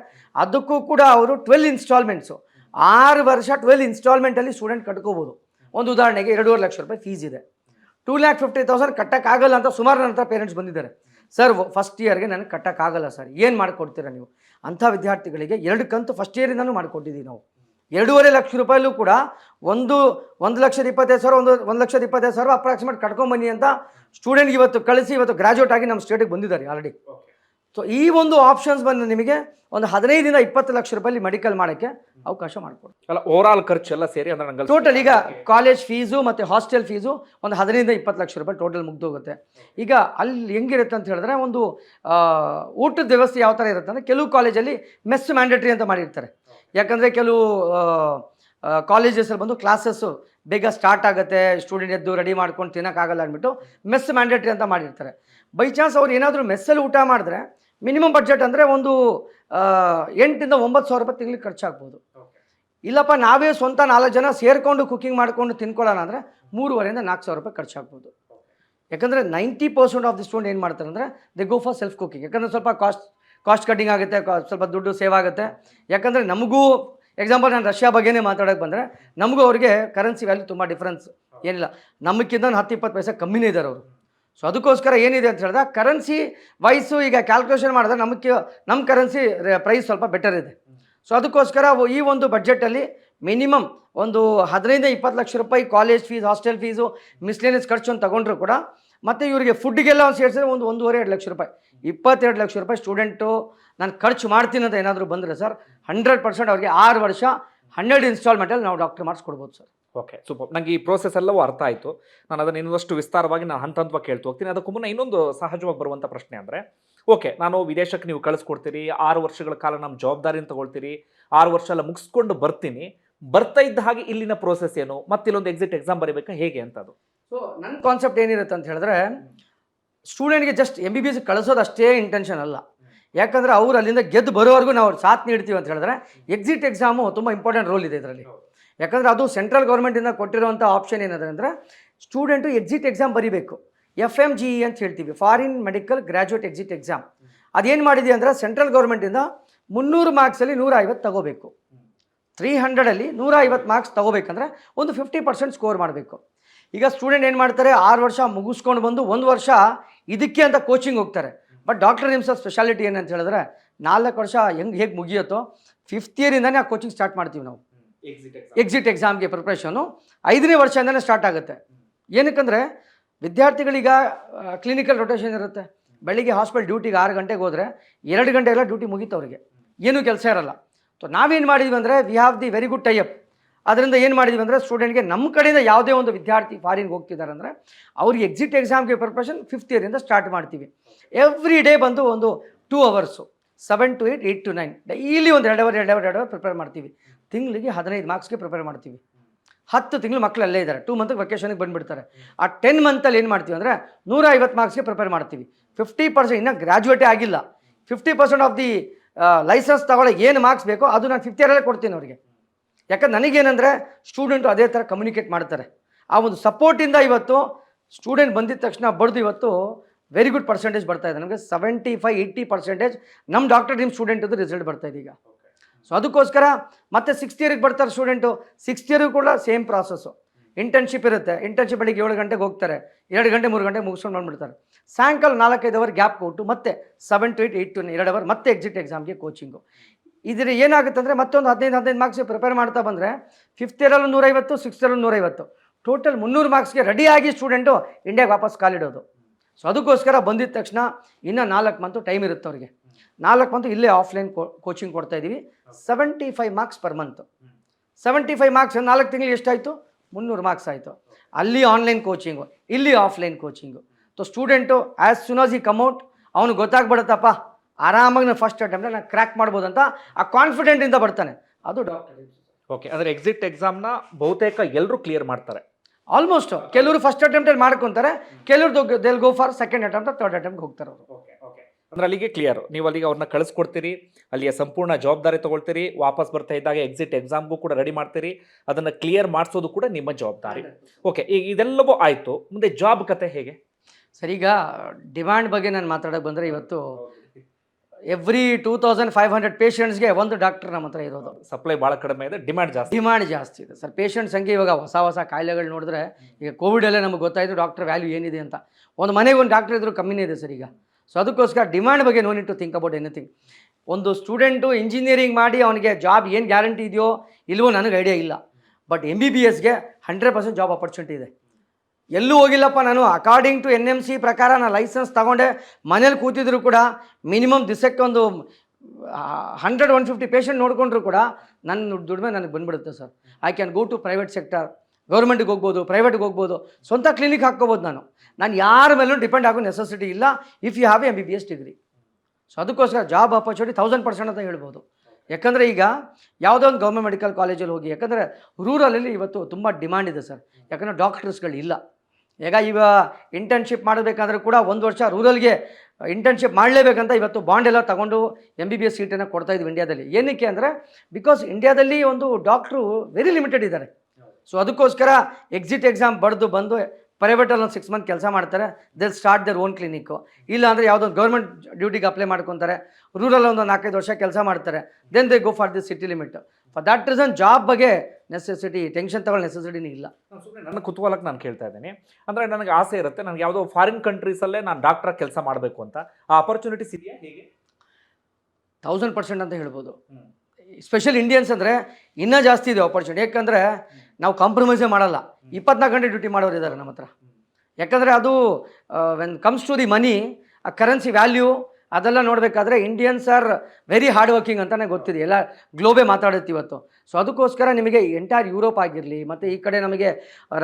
ಅದಕ್ಕೂ ಕೂಡ ಅವರು ಟ್ವೆಲ್ ಇನ್ಸ್ಟಾಲ್ಮೆಂಟ್ಸು ಆರು ವರ್ಷ ಟ್ವೆಲ್ ಇನ್ಸ್ಟಾಲ್ಮೆಂಟಲ್ಲಿ ಸ್ಟೂಡೆಂಟ್ ಕಟ್ಕೋಬೋದು. ಒಂದು ಉದಾಹರಣೆಗೆ ಎರಡೂವರೆ ಲಕ್ಷ ರೂಪಾಯಿ ಫೀಸ್ ಇದೆ. ಟೂ ಲ್ಯಾಕ್ ಫಿಫ್ಟಿ ತೌಸಂಡ್ ಕಟ್ಟೋಕ್ಕಾಗಲ್ಲ ಅಂತ ಸುಮಾರು ನನ್ನ ಹತ್ರ ಪೇರೆಂಟ್ಸ್ ಬಂದಿದ್ದಾರೆ. ಸರ್ ಫಸ್ಟ್ ಇಯರ್ಗೆ ನನಗೆ ಕಟ್ಟೋಕ್ಕಾಗಲ್ಲ ಸರ್ ಏನು ಮಾಡಿಕೊಡ್ತೀರಾ ನೀವು? ಅಂಥ ವಿದ್ಯಾರ್ಥಿಗಳಿಗೆ ಎರಡು ಕಂತು ಫಸ್ಟ್ ಇಯರಿಂದನೂ ಮಾಡಿಕೊಟ್ಟಿದ್ದೀವಿ ನಾವು. ಎರಡೂವರೆ ಲಕ್ಷ ರೂಪಾಯಲ್ಲೂ ಕೂಡ ಒಂದು ಒಂದು ಲಕ್ಷದ ಇಪ್ಪತ್ತೈದು ಸಾವಿರ, ಒಂದು ಒಂದು ಲಕ್ಷದ ಇಪ್ಪತ್ತೈದು ಸಾವಿರ ಅಪ್ರಾಕ್ಸಿಮೇಟ್ ಕಟ್ಕೊಂಬನ್ನಿ ಅಂತ ಸ್ಟೂಡೆಂಟ್ಗೆ ಇವತ್ತು ಕಳಿಸಿ ಇವತ್ತು ಗ್ರಾಜುಯೇಟ್ ಆಗಿ ನಮ್ಮ ಸ್ಟೇಟಿಗೆ ಬಂದಿದ್ದಾರೆ ಆಲ್ರೆಡಿ ಸೊ ಈ ಒಂದು ಆಪ್ಷನ್ಸ್ ಬಂದು ನಿಮಗೆ ಒಂದು ಹದಿನೈದಿಂದ ಇಪ್ಪತ್ತು ಲಕ್ಷ ರೂಪಾಯಿ ಮೆಡಿಕಲ್ ಮಾಡೋಕ್ಕೆ ಅವಕಾಶ ಮಾಡಿಕೊಡ್ತೀವಿ ಅಲ್ಲ ಓವರ್ ಆಲ್ ಖರ್ಚು ಎಲ್ಲ ಸೇರಿ ಅಂದ್ರೆ ನಂಗೆ ಟೋಟಲ್ ಈಗ ಕಾಲೇಜ್ ಫೀಸು ಮತ್ತು ಹಾಸ್ಟೆಲ್ ಫೀಸು ಒಂದು ಹದಿನೈದು ಇಪ್ಪತ್ತು ಲಕ್ಷ ರೂಪಾಯಿ ಟೋಟಲ್ ಮುಗ್ದೋಗುತ್ತೆ. ಈಗ ಅಲ್ಲಿ ಹೆಂಗಿರುತ್ತೆ ಅಂತ ಹೇಳಿದ್ರೆ ಒಂದು ಊಟದ ವ್ಯವಸ್ಥೆ ಯಾವ ಥರ ಇರುತ್ತೆ ಅಂದರೆ ಕೆಲವು ಕಾಲೇಜಲ್ಲಿ ಮೆಸ್ ಮ್ಯಾಂಡೇಟ್ರಿ ಅಂತ ಮಾಡಿರ್ತಾರೆ. ಯಾಕಂದರೆ ಕೆಲವು ಕಾಲೇಜಸಲ್ಲಿ ಬಂದು ಕ್ಲಾಸಸ್ಸು ಬೇಗ ಸ್ಟಾರ್ಟ್ ಆಗುತ್ತೆ ಸ್ಟೂಡೆಂಟ್ ಎದ್ದು ರೆಡಿ ಮಾಡ್ಕೊಂಡು ತಿನ್ನೋಕ್ಕಾಗಲ್ಲ ಅಂದ್ಬಿಟ್ಟು ಮೆಸ್ ಮ್ಯಾಂಡೇಟ್ರಿ ಅಂತ ಮಾಡಿರ್ತಾರೆ. ಬೈ ಚಾನ್ಸ್ ಅವ್ರು ಏನಾದರೂ ಮೆಸ್ಸಲ್ಲಿ ಊಟ ಮಾಡಿದ್ರೆ ಮಿನಿಮಮ್ ಬಡ್ಜೆಟ್ ಅಂದರೆ ಒಂದು ಎಂಟರಿಂದ ಎಂಟಿಂದ ಒಂಬತ್ತು ಸಾವಿರ ರೂಪಾಯಿ ತಿಂಗಳಿಗೆ ಖರ್ಚಾಗ್ಬೋದು. ಇಲ್ಲಪ್ಪ ನಾವೇ ಸ್ವಂತ ನಾಲ್ಕು ಜನ ಸೇರಿಕೊಂಡು ಕುಕ್ಕಿಂಗ್ ಮಾಡ್ಕೊಂಡು ತಿನ್ಕೊಳ್ಳೋಣ ಅಂದರೆ ಮೂರುವರೆಯಿಂದ ನಾಲ್ಕು ಸಾವಿರ ರೂಪಾಯಿ ಖರ್ಚಾಗ್ಬೋದು. ಯಾಕಂದರೆ ninety percent of the student ಏನು ಮಾಡ್ತಾರೆ ಅಂದರೆ they go for self cooking ಯಾಕಂದರೆ ಸ್ವಲ್ಪ ಕಾಸ್ಟ್ ಕಾಸ್ಟ್ ಕಟ್ಟಿಂಗ್ ಆಗುತ್ತೆ ಸ್ವಲ್ಪ ದುಡ್ಡು ಸೇವ್ ಆಗುತ್ತೆ. ಯಾಕಂದರೆ ನಮಗೂ ಎಕ್ಸಾಂಪಲ್ ನಾನು ರಷ್ಯಾ ಬಗ್ಗೆನೇ ಮಾತಾಡೋಕ್ಕೆ ಬಂದರೆ ನಮಗೂ ಅವ್ರಿಗೆ ಕರೆನ್ಸಿ ವ್ಯಾಲ್ಯೂ ತುಂಬ ಡಿಫ್ರೆನ್ಸ್ ಏನಿಲ್ಲ. ನಮಗಿಂತ ಒಂದು ಹತ್ತು ಇಪ್ಪತ್ತು ಪೈಸೆ ಕಮ್ಮಿನೇ ಇದ್ದಾರೆ ಅವರು. ಸೊ ಅದಕ್ಕೋಸ್ಕರ ಏನಿದೆ ಅಂತ ಹೇಳಿದ್ರೆ ಕರೆನ್ಸಿ ವೈಸು ಈಗ ಕ್ಯಾಲ್ಕುಲೇಷನ್ ಮಾಡಿದ್ರೆ ನಮಗೆ ನಮ್ಮ ಕರೆನ್ಸಿ ಪ್ರೈಸ್ ಸ್ವಲ್ಪ ಬೆಟರ್ ಇದೆ. ಸೊ ಅದಕ್ಕೋಸ್ಕರ ಈ ಒಂದು ಬಡ್ಜೆಟಲ್ಲಿ ಮಿನಿಮಮ್ ಒಂದು ಹದಿನೈದು ಇಪ್ಪತ್ತು ಲಕ್ಷ ರೂಪಾಯಿ college fees hostel fees miscellaneous ಖರ್ಚು ಅಂತ ತಗೊಂಡ್ರು ಕೂಡ ಮತ್ತು ಇವರಿಗೆ ಫುಡ್ಗೆಲ್ಲ ಒಂದು ಸೇರಿಸಿದ್ರೆ ಒಂದು ಒಂದೂವರೆ, ಎರಡು ಲಕ್ಷ ರೂಪಾಯಿ. ಇಪ್ಪತ್ತೆರಡು ಲಕ್ಷ ರೂಪಾಯಿ ಸ್ಟೂಡೆಂಟು ನಾನು ಖರ್ಚು ಮಾಡ್ತೀನಿ ಅಂತ ಏನಾದರೂ ಬಂದರೆ ಸರ್ ಹಂಡ್ರೆಡ್ ಪರ್ಸೆಂಟ್ ಅವ್ರಿಗೆ ಆರು ವರ್ಷ ಹನ್ನೆರಡು ಇನ್ಸ್ಟಾಲ್ಮೆಂಟಲ್ಲಿ ನಾವು ಡಾಕ್ಟ್ರ್ ಮಾಡಿಸ್ಕೊಡ್ಬೋದು ಸರ್. ಓಕೆ ಸೂಪರ್ ನನಗೆ ಈ ಪ್ರೋಸೆಸ್ ಎಲ್ಲವೂ ಅರ್ಥ ಆಯಿತು. ನಾನು ಅದನ್ನು ಇನ್ನಷ್ಟು ವಿಸ್ತಾರವಾಗಿ ನಾನು ಹಂತ ಹಂತವಾಗಿ ಕೇಳ್ತು ಹೋಗ್ತೀನಿ. ಅದಕ್ಕೂ ಮುನ್ನ ಇನ್ನೊಂದು ಸಹಜವಾಗಿ ಬರುವಂಥ ಪ್ರಶ್ನೆ ಅಂದರೆ ಓಕೆ ನಾನು ವಿದೇಶಕ್ಕೆ ನೀವು ಕಳಿಸ್ಕೊಡ್ತೀರಿ ಆರು ವರ್ಷಗಳ ಕಾಲ ನಮ್ಮ ಜವಾಬ್ದಾರಿನ ತಗೊಳ್ತೀರಿ ಆರು ವರ್ಷ ಎಲ್ಲ ಮುಗಿಸ್ಕೊಂಡು ಬರ್ತೀನಿ. ಬರ್ತಾ ಇದ್ದ ಹಾಗೆ ಇಲ್ಲಿನ ಪ್ರೋಸೆಸ್ ಏನು? ಮತ್ತೆ ಇಲ್ಲೊಂದು ಎಕ್ಸಿಟ್ ಎಕ್ಸಾಮ್ ಬರೀಬೇಕಾ? ಹೇಗೆ ಅಂತ ಅದು. ಸೊ ನನ್ನ ಕಾನ್ಸೆಪ್ಟ್ ಏನಿರುತ್ತೆ ಅಂತ ಹೇಳಿದ್ರೆ ಸ್ಟೂಡೆಂಟ್ಗೆ just M B B S ಕಳಿಸೋದು ಅಷ್ಟೇ ಇಂಟೆನ್ಷನ್ ಅಲ್ಲ. ಯಾಕಂದರೆ ಅವ್ರು ಅಲ್ಲಿಂದ ಗೆದ್ದು ಬರೋವರೆಗೂ ನಾವು ಸಾಥ್ ನೀಡ್ತೀವಿ ಅಂತ ಹೇಳಿದ್ರೆ ಎಕ್ಸಿಟ್ ಎಕ್ಸಾಮು ತುಂಬ ಇಂಪಾರ್ಟೆಂಟ್ ರೋಲ್ ಇದೆ ಇದರಲ್ಲಿ. ಯಾಕಂದರೆ ಅದು ಸೆಂಟ್ರಲ್ ಗೌರ್ಮೆಂಟಿಂದ ಕೊಟ್ಟಿರುವಂಥ ಆಪ್ಷನ್ ಏನಂದ್ರೆ ಅಂದರೆ ಸ್ಟೂಡೆಂಟು ಎಕ್ಸಿಟ್ ಎಕ್ಸಾಮ್ ಬರೀಬೇಕು. ಎಫ್ ಎಂ ಜಿ ಇ ಅಂತ ಹೇಳ್ತೀವಿ foreign medical graduate exit exam ಅದೇನು ಮಾಡಿದೆ ಅಂದರೆ ಸೆಂಟ್ರಲ್ ಗೌರ್ಮೆಂಟಿಂದ ಮುನ್ನೂರು ಮಾರ್ಕ್ಸಲ್ಲಿ ನೂರ ಐವತ್ತು ತಗೋಬೇಕು. ತ್ರೀ ಹಂಡ್ರೆಡಲ್ಲಿ ನೂರ ಐವತ್ತು ಮಾರ್ಕ್ಸ್ ತೊಗೋಬೇಕಂದ್ರೆ ಒಂದು ಫಿಫ್ಟಿ ಪರ್ಸೆಂಟ್ ಸ್ಕೋರ್ ಮಾಡಬೇಕು. ಈಗ ಸ್ಟೂಡೆಂಟ್ ಏನು ಮಾಡ್ತಾರೆ, ಆರು ವರ್ಷ ಮುಗಿಸ್ಕೊಂಡು ಬಂದು ಒಂದು ವರ್ಷ ಇದಕ್ಕೆ ಅಂತ ಕೋಚಿಂಗ್ ಹೋಗ್ತಾರೆ. ಬಟ್ ಡಾಕ್ಟರ್ ನಿಮ್ಸ ಸ್ಪೆಷಾಲಿಟಿ ಏನಂತ ಹೇಳಿದ್ರೆ ನಾಲ್ಕು ವರ್ಷ ಹೆಂಗೆ, ಹೇಗೆ ಮುಗಿಯುತ್ತೋ ಫಿಫ್ತ್ ಇಯರಿಂದನೇ ಆ ಕೋಚಿಂಗ್ ಸ್ಟಾರ್ಟ್ ಮಾಡ್ತೀವಿ ನಾವು. ಎಕ್ಸಿಟ್ ಎಕ್ಸಾಮ್ಗೆ ಪ್ರಿಪ್ರೇಷನು ಐದನೇ ವರ್ಷದಿಂದಲೇ ಸ್ಟಾರ್ಟ್ ಆಗುತ್ತೆ. ಏನಕ್ಕಂದರೆ, ವಿದ್ಯಾರ್ಥಿಗಳೀಗ ಕ್ಲಿನಿಕಲ್ ರೊಟೇಷನ್ ಇರುತ್ತೆ. ಬೆಳಿಗ್ಗೆ ಹಾಸ್ಪಿಟಲ್ ಡ್ಯೂಟಿಗೆ ಆರು ಗಂಟೆಗೆ ಹೋದರೆ ಎರಡು ಗಂಟೆ ಎಲ್ಲ ಡ್ಯೂಟಿ ಮುಗೀತು ಅವರಿಗೆ. ಏನೂ ಕೆಲಸ ಇರಲ್ಲ. ಸೊ ನಾವೇನು ಮಾಡಿದ್ವಿ ಅಂದರೆ we have the very good tie up ಅದರಿಂದ ಏನು ಮಾಡಿದ್ವಿ ಅಂದರೆ ಸ್ಟೂಡೆಂಟ್ಗೆ ನಮ್ಮ ಕಡೆಯಿಂದ ಯಾವುದೇ ಒಂದು ವಿದ್ಯಾರ್ಥಿ ಫಾರಿನ್ಗೆ ಹೋಗ್ತಿದ್ದಾರೆ ಅಂದರೆ, ಅವ್ರಿಗೆ ಎಕ್ಸಿಟ್ ಎಕ್ಸಾಮ್ಗೆ ಪ್ರಿಪ್ರೇಷನ್ ಫಿಫ್ತ್ ಇಯರಿಂದ ಸ್ಟಾರ್ಟ್ ಮಾಡ್ತೀವಿ. ಎವ್ರಿ ಡೇ ಬಂದು ಒಂದು two hours seven to eight eight to nine daily ಒಂದು ಎರಡು ಅವರ್ ಎರಡು ಅವರ್ ಎರಡು ಅವರ್ ಪ್ರಿಪೇರ್ ಮಾಡ್ತೀವಿ. ತಿಂಗಳಿಗೆ ಹದಿನೈದು ಮಾರ್ಕ್ಸ್ಗೆ ಪ್ರಿಪೇರ್ ಮಾಡ್ತೀವಿ. ಹತ್ತು ತಿಂಗಳು ಮಕ್ಕಳು ಅಲ್ಲೇ ಇದ್ದಾರೆ ಟೂ ಮಂತ್ಗೆ ವೆಕೇಷನ್ಗೆ ಬಂದುಬಿಡ್ತಾರೆ. ಆ ಟೆನ್ ಮಂತಲ್ಲಿ ಏನು ಮಾಡ್ತೀವಿ ಅಂದರೆ ನೂರ ಐವತ್ತು ಮಾರ್ಕ್ಸ್ಗೆ ಪ್ರಿಪೇರ್ ಮಾಡ್ತೀವಿ. ಫಿಫ್ಟಿ ಪರ್ಸೆಂಟ್ ಇನ್ನೂ ಗ್ರ್ಯಾಜುಯೇಟೇ ಆಗಿಲ್ಲ. Fifty percent of the license ತಗೊಳ್ಳೋ ಏನು ಮಾರ್ಕ್ಸ್ ಬೇಕೋ ಅದು ನಾನು ಫಿಫ್ತ್ ಇಯರಲ್ಲೇ ಕೊಡ್ತೀನಿ ಅವರಿಗೆ. ಯಾಕಂದ್ರೆ ನನಗೇನೆಂದರೆ ಸ್ಟೂಡೆಂಟು ಅದೇ ಥರ ಕಮ್ಯುನಿಕೇಟ್ ಮಾಡ್ತಾರೆ. ಆ ಒಂದು ಸಪೋರ್ಟಿಂದ ಇವತ್ತು ಸ್ಟೂಡೆಂಟ್ ಬಂದಿದ ತಕ್ಷಣ ಬಡ್ದು ಇವತ್ತು ವೆರಿ ಗುಡ್ ಪರ್ಸೆಂಟೇಜ್ ಬರ್ತಾ ಇದೆ. ನಮಗೆ ಸೆವೆಂಟಿ ಫೈವ್ ಏಯ್ಟಿ ಪರ್ಸೆಂಟೇಜ್ ನಮ್ಮ ಡಾಕ್ಟರ್ ನಿಮ್ಮ ಸ್ಟೂಡೆಂಟದ್ದು ರಿಸಲ್ಟ್ ಬರ್ತಾ ಇದೆ ಈಗ. ಸೊ ಅದಕ್ಕೋಸ್ಕರ ಮತ್ತೆ ಸಿಕ್ಸ್ತ್ ಇಯರಿಗೆ ಬರ್ತಾರೆ ಸ್ಟೂಡೆಂಟು ಸಿಕ್ಸ್ತ್ ಇಯರ್ಗೂ ಕೂಡ ಸೇಮ್ ಪ್ರಾಸೆಸ್ಸು ಇಂಟರ್ನ್ಶಿಪ್ ಇರುತ್ತೆ. ಇಂಟರ್ನ್ಶಿಪ್ ಬೆಳಿಗ್ಗೆ ಏಳು ಗಂಟೆಗೆ ಹೋಗ್ತಾರೆ. ಎರಡು ಗಂಟೆ, ಮೂರು ಗಂಟೆ ಮುಗಿಸ್ಕೊಂಡು ಬಂದ್ಬಿಡ್ತಾರೆ. ಸಾಯಂಕಾಲ ನಾಲ್ಕೈದು ಅವರ್ ಗ್ಯಾಪ್ ಕೊಟ್ಟು ಮತ್ತೆ seven to eight eight to ಎರಡು ಅವರ್ ಮತ್ತೆ ಎಕ್ಸಿಟ್ ಎಕ್ಸಾಮ್ಗೆ ಕೋಚಿಂಗು ಇದ್ರ ಏನಾಗುತ್ತೆ ಅಂದರೆ ಮತ್ತೊಂದು ಹದಿನೈದು ಹದಿನೈದು ಮಾರ್ಕ್ಸ್ ಪ್ರಿಪೇರ್ ಮಾಡ್ತಾ ಬಂದರೆ ಫಿಫ್ತ್ ಇಯರಲ್ಲೂ ನೂರೈವತ್ತು ಸಿಕ್ಸ್ತ್ ಇಯರಲ್ಲೂ ನೂರೈವತ್ತು. ಟೋಟಲ್ ಮುನ್ನೂರು ಮಾರ್ಕ್ಸ್ಗೆ ರೆಡಿಯಾಗಿ ಸ್ಟೂಡೆಂಟು ಇಂಡಿಯಾಗೆ ವಾಪಸ್ ಕಾಲಿಡೋದು. ಸೊ ಅದಕ್ಕೋಸ್ಕರ ಬಂದಿದ ತಕ್ಷಣ ಇನ್ನೂ ನಾಲ್ಕು ಮಂತು ಟೈಮ್ ಇರುತ್ತೆ ಅವ್ರಿಗೆ. ನಾಲ್ಕು ಮಂತ್ ಇಲ್ಲೇ ಆಫ್ಲೈನ್ ಕೋಚಿಂಗ್ ಕೊಡ್ತಾ ಇದ್ದೀವಿ. Seventy five marks per month seventy five marks ನಾಲ್ಕು ತಿಂಗಳು ಎಷ್ಟಾಯಿತು? ಮುನ್ನೂರು ಮಾರ್ಕ್ಸ್ ಆಯಿತು. ಅಲ್ಲಿ ಆನ್ಲೈನ್ ಕೋಚಿಂಗು ಇಲ್ಲಿ offline coaching so student as soon as he come out ಅವನು ಗೊತ್ತಾಗ್ಬಿಡುತ್ತಪ್ಪ. ಆರಾಮಾಗಿ ನಾನು ಫಸ್ಟ್ ಅಟೆಂಪ್ಟ್ ನಾನು ಕ್ರ್ಯಾಕ್ ಮಾಡ್ಬೋದು ಅಂತ ಆ ಕಾನ್ಫಿಡೆಂಟಿಂದ ಬರ್ತಾನೆ. ಅದು ಡಾಕ್ಟರ್ ಓಕೆ ಅಂದರೆ ಎಕ್ಸಿಟ್ ಎಕ್ಸಾಮ್ನ ಬಹುತೇಕ ಎಲ್ಲರೂ ಕ್ಲಿಯರ್ ಮಾಡ್ತಾರೆ. ಆಲ್ಮೋಸ್ಟ್ ಕೆಲವರು ಫಸ್ಟ್ ಅಟೆಂಪ್ಟಲ್ಲಿ ಮಾಡ್ಕೊತಾರೆ. ಕೆಲವರು they'll go for second attempt third attempt ಹೋಗ್ತಾರೆ ಅವರು. ಅಂದ್ರೆ ಅಲ್ಲಿಗೆ ಕ್ಲಿಯರ್ ನೀವು ಅಲ್ಲಿಗೆ ಅವ್ರನ್ನ ಕಳಿಸ್ಕೊಡ್ತೀರಿ ಅಲ್ಲಿಯ ಸಂಪೂರ್ಣ ಜವಾಬ್ದಾರಿ ತಗೊಳ್ತೀರಿ ವಾಪಸ್ ಬರ್ತಾ ಇದ್ದಾಗ ಎಕ್ಸಿಟ್ ಎಕ್ಸಾಮ್ಗೂ ಕೂಡ ರೆಡಿ ಮಾಡ್ತೀರಿ ಅದನ್ನು ಕ್ಲಿಯರ್ ಮಾಡಿಸೋದು ಕೂಡ ನಿಮ್ಮ ಜವಾಬ್ದಾರಿ. ಓಕೆ ಈಗ ಇದೆಲ್ಲವೂ ಆಯಿತು. ಮುಂದೆ ಜಾಬ್ ಕತೆ ಹೇಗೆ? ಸರ್ ಈಗ ಡಿಮ್ಯಾಂಡ್ ಬಗ್ಗೆ ನಾನು ಮಾತಾಡೋಕೆ ಬಂದರೆ ಇವತ್ತು every two thousand five hundred ಪೇಷಂಟ್ಸ್ಗೆ ಒಂದು ಡಾಕ್ಟರ್ ನಮ್ಮ ಹತ್ರ ಇರೋದು. ಸಪ್ಲೈ ಭಾಳ ಕಡಿಮೆ ಇದೆ ಡಿಮ್ಯಾಂಡ್ ಜಾಸ್ತಿ. ಡಿಮ್ಯಾಂಡ್ ಜಾಸ್ತಿ ಇದೆ. ಸರ್ ಪೇಷಂಟ್ ಸಂಖ್ಯೆ ಇವಾಗ ಹೊಸ ಹೊಸ ಕಾಯಿಲೆಗಳು ನೋಡಿದ್ರೆ ಈಗ ಕೋವಿಡಲ್ಲೇ ನಮಗೆ ಗೊತ್ತಾಯಿತು ಡಾಕ್ಟರ್ ವ್ಯಾಲ್ಯೂ ಏನಿದೆ ಅಂತ. ಒಂದು ಮನೆಗೆ ಒಂದು ಡಾಕ್ಟರ್ ಇದ್ರೂ ಕಮ್ಮಿನೇ ಇದೆ ಸರ್ ಈಗ. ಸೊ ಅದಕ್ಕೋಸ್ಕರ ಡಿಮ್ಯಾಂಡ್ ಬಗ್ಗೆ no to think about anything ಒಂದು ಸ್ಟೂಡೆಂಟು ಇಂಜಿನಿಯರಿಂಗ್ ಮಾಡಿ ಅವನಿಗೆ ಜಾಬ್ ಏನು ಗ್ಯಾರಂಟಿ ಇದೆಯೋ ಇಲ್ವೋ ನನಗೆ ಐಡಿಯಾ ಇಲ್ಲ. ಬಟ್ ಎಂ ಬಿ ಬಿ ಎಸ್ಗೆ ಹಂಡ್ರೆಡ್ ಪರ್ಸೆಂಟ್ ಜಾಬ್ ಆಪರ್ಚುನಿಟಿ ಇದೆ. ಎಲ್ಲೂ ಹೋಗಿಲ್ಲಪ್ಪ ನಾನು. According to N M C ಪ್ರಕಾರ ನಾನು ಲೈಸೆನ್ಸ್ ತಗೊಂಡೆ. ಮನೇಲಿ ಕೂತಿದ್ರು ಕೂಡ ಮಿನಿಮಮ್ ದಿಸಕ್ಕೆ ಒಂದು ಹಂಡ್ರೆಡ್ ಒನ್ ಫಿಫ್ಟಿ ಪೇಷಂಟ್ ನೋಡಿಕೊಂಡ್ರು ಕೂಡ ನನ್ನ ದುಡಿಮೆ ನನಗೆ ಬಂದ್ಬಿಡುತ್ತೆ sir. I can go to private sector ಗೌರ್ಮೆಂಟಿಗೆ ಹೋಗ್ಬೋದು ಪ್ರೈವೇಟ್ಗೆ ಹೋಗ್ಬೋದು, ಸ್ವಂತ ಕ್ಲಿನಿಕ್ ಹಾಕ್ಕೋಬೋದು ನಾನು. ನಾನು ಯಾರ ಮೇಲೂ ಡಿಪೆಂಡ್ ಆಗೋ ನೆಸೆಸಿಟಿ ಇಲ್ಲ. If you have M B B S degree so ಅದಕ್ಕೋಸ್ಕರ ಜಾಬ್ ಆಪರ್ಚುನಿಟಿ ತೌಸಂಡ್ ಪರ್ಸೆಂಟ್ ಅಂತ ಹೇಳ್ಬೋದು. ಯಾಕಂದರೆ ಈಗ ಯಾವುದೋ ಒಂದು ಗೌರ್ಮೆಂಟ್ ಮೆಡಿಕಲ್ ಕಾಲೇಜಲ್ಲಿ ಹೋಗಿ, ಯಾಕಂದರೆ ರೂರಲಲ್ಲಿ ಇವತ್ತು ತುಂಬ ಡಿಮ್ಯಾಂಡ್ ಇದೆ ಸರ್. ಯಾಕಂದರೆ ಡಾಕ್ಟರ್ಸ್ಗಳು ಇಲ್ಲ. ಈಗ ಇವ ಇಂಟರ್ನ್ಶಿಪ್ ಮಾಡಬೇಕಾದ್ರೆ ಕೂಡ ಒಂದು ವರ್ಷ ರೂರಲ್ಗೆ ಇಂಟರ್ನ್ಶಿಪ್ ಮಾಡಲೇಬೇಕಂತ ಇವತ್ತು ಬಾಂಡ್ ಎಲ್ಲ ತಗೊಂಡು ಎಂ ಬಿ ಬಿ ಎಸ್ ಸೀಟನ್ನು ಕೊಡ್ತಾಯಿದ್ವಿ ಇಂಡಿಯಾದಲ್ಲಿ ಏನಕ್ಕೆ ಅಂದರೆ ಬಿಕಾಸ್ ಇಂಡಿಯಾದಲ್ಲಿ ಒಂದು ಡಾಕ್ಟ್ರು ವೆರಿ ಲಿಮಿಟೆಡ್ ಇದ್ದಾರೆ. ಸೊ ಅದಕ್ಕೋಸ್ಕರ ಎಕ್ಸಿಟ್ ಎಕ್ಸಾಮ್ ಬಡ್ದು ಬಂದು ಪ್ರೈವೇಟಲ್ಲಿ ಒಂದು ಸಿಕ್ಸ್ ಮಂತ್ ಕೆಲಸ ಮಾಡ್ತಾರೆ they start their own clinic ಇಲ್ಲ ಅಂದರೆ ಯಾವುದೋ ಗೌರ್ಮೆಂಟ್ ಡ್ಯೂಟಿಗೆ ಅಪ್ಲೈ ಮಾಡ್ಕೊತಾರೆ ರೂರಲ್ ಒಂದು ನಾಲ್ಕೈದು ವರ್ಷ ಕೆಲಸ ಮಾಡ್ತಾರೆ then they go for the city limit for that reason job ಬಗ್ಗೆ ನೆಸೆಸಿಟಿ ಟೆನ್ಷನ್ ತಗೊಳ್ಳೋ ನೆಸೆಸಿಟಿನೇ ಇಲ್ಲ. ನನ್ನ ಕುತೂಹಲಕ್ಕೆ ನಾನು ಕೇಳ್ತಾ ಇದ್ದೀನಿ. ಅಂದರೆ ನನಗೆ ಆಸೆ ಇರುತ್ತೆ ನನಗೆ ಯಾವುದೋ ಫಾರಿನ್ ಕಂಟ್ರೀಸಲ್ಲೇ ನಾನು ಡಾಕ್ಟರ್ ಕೆಲಸ ಮಾಡಬೇಕು ಅಂತ. ಆ ಅಪರ್ಚುನಿಟೀಸ್ ಇದೆಯಾ? ಹೇಗೆ? ತೌಸಂಡ್ ಪರ್ಸೆಂಟ್ ಅಂತ ಹೇಳ್ಬೋದು. ಸ್ಪೆಷಲ್ ಇಂಡಿಯನ್ಸ್ ಅಂದರೆ ಇನ್ನೂ ಜಾಸ್ತಿ ಇದೆ ಆಪರ್ಚುನಿಟಿ ಯಾಕಂದರೆ ನಾವು ಕಾಂಪ್ರಮೈಸೇ ಮಾಡಲ್ಲ. ಇಪ್ಪತ್ನಾಲ್ಕು ಗಂಟೆ ಡ್ಯೂಟಿ ಮಾಡೋರು ಇದ್ದಾರೆ ನಮ್ಮ ಹತ್ರ. ಯಾಕಂದರೆ ಅದು when comes to the money ಆ ಕರೆನ್ಸಿ ವ್ಯಾಲ್ಯೂ ಅದೆಲ್ಲ ನೋಡಬೇಕಾದ್ರೆ Indians are very hard working ಅಂತಲೇ ಗೊತ್ತಿದೆ. ಎಲ್ಲ ಗ್ಲೋಬೇ ಮಾತಾಡುತ್ತೆ ಇವತ್ತು. ಸೊ ಅದಕ್ಕೋಸ್ಕರ ನಿಮಗೆ ಎಂಟೈರ್ ಯುರೋಪ್ ಆಗಿರಲಿ ಮತ್ತು ಈ ಕಡೆ ನಮಗೆ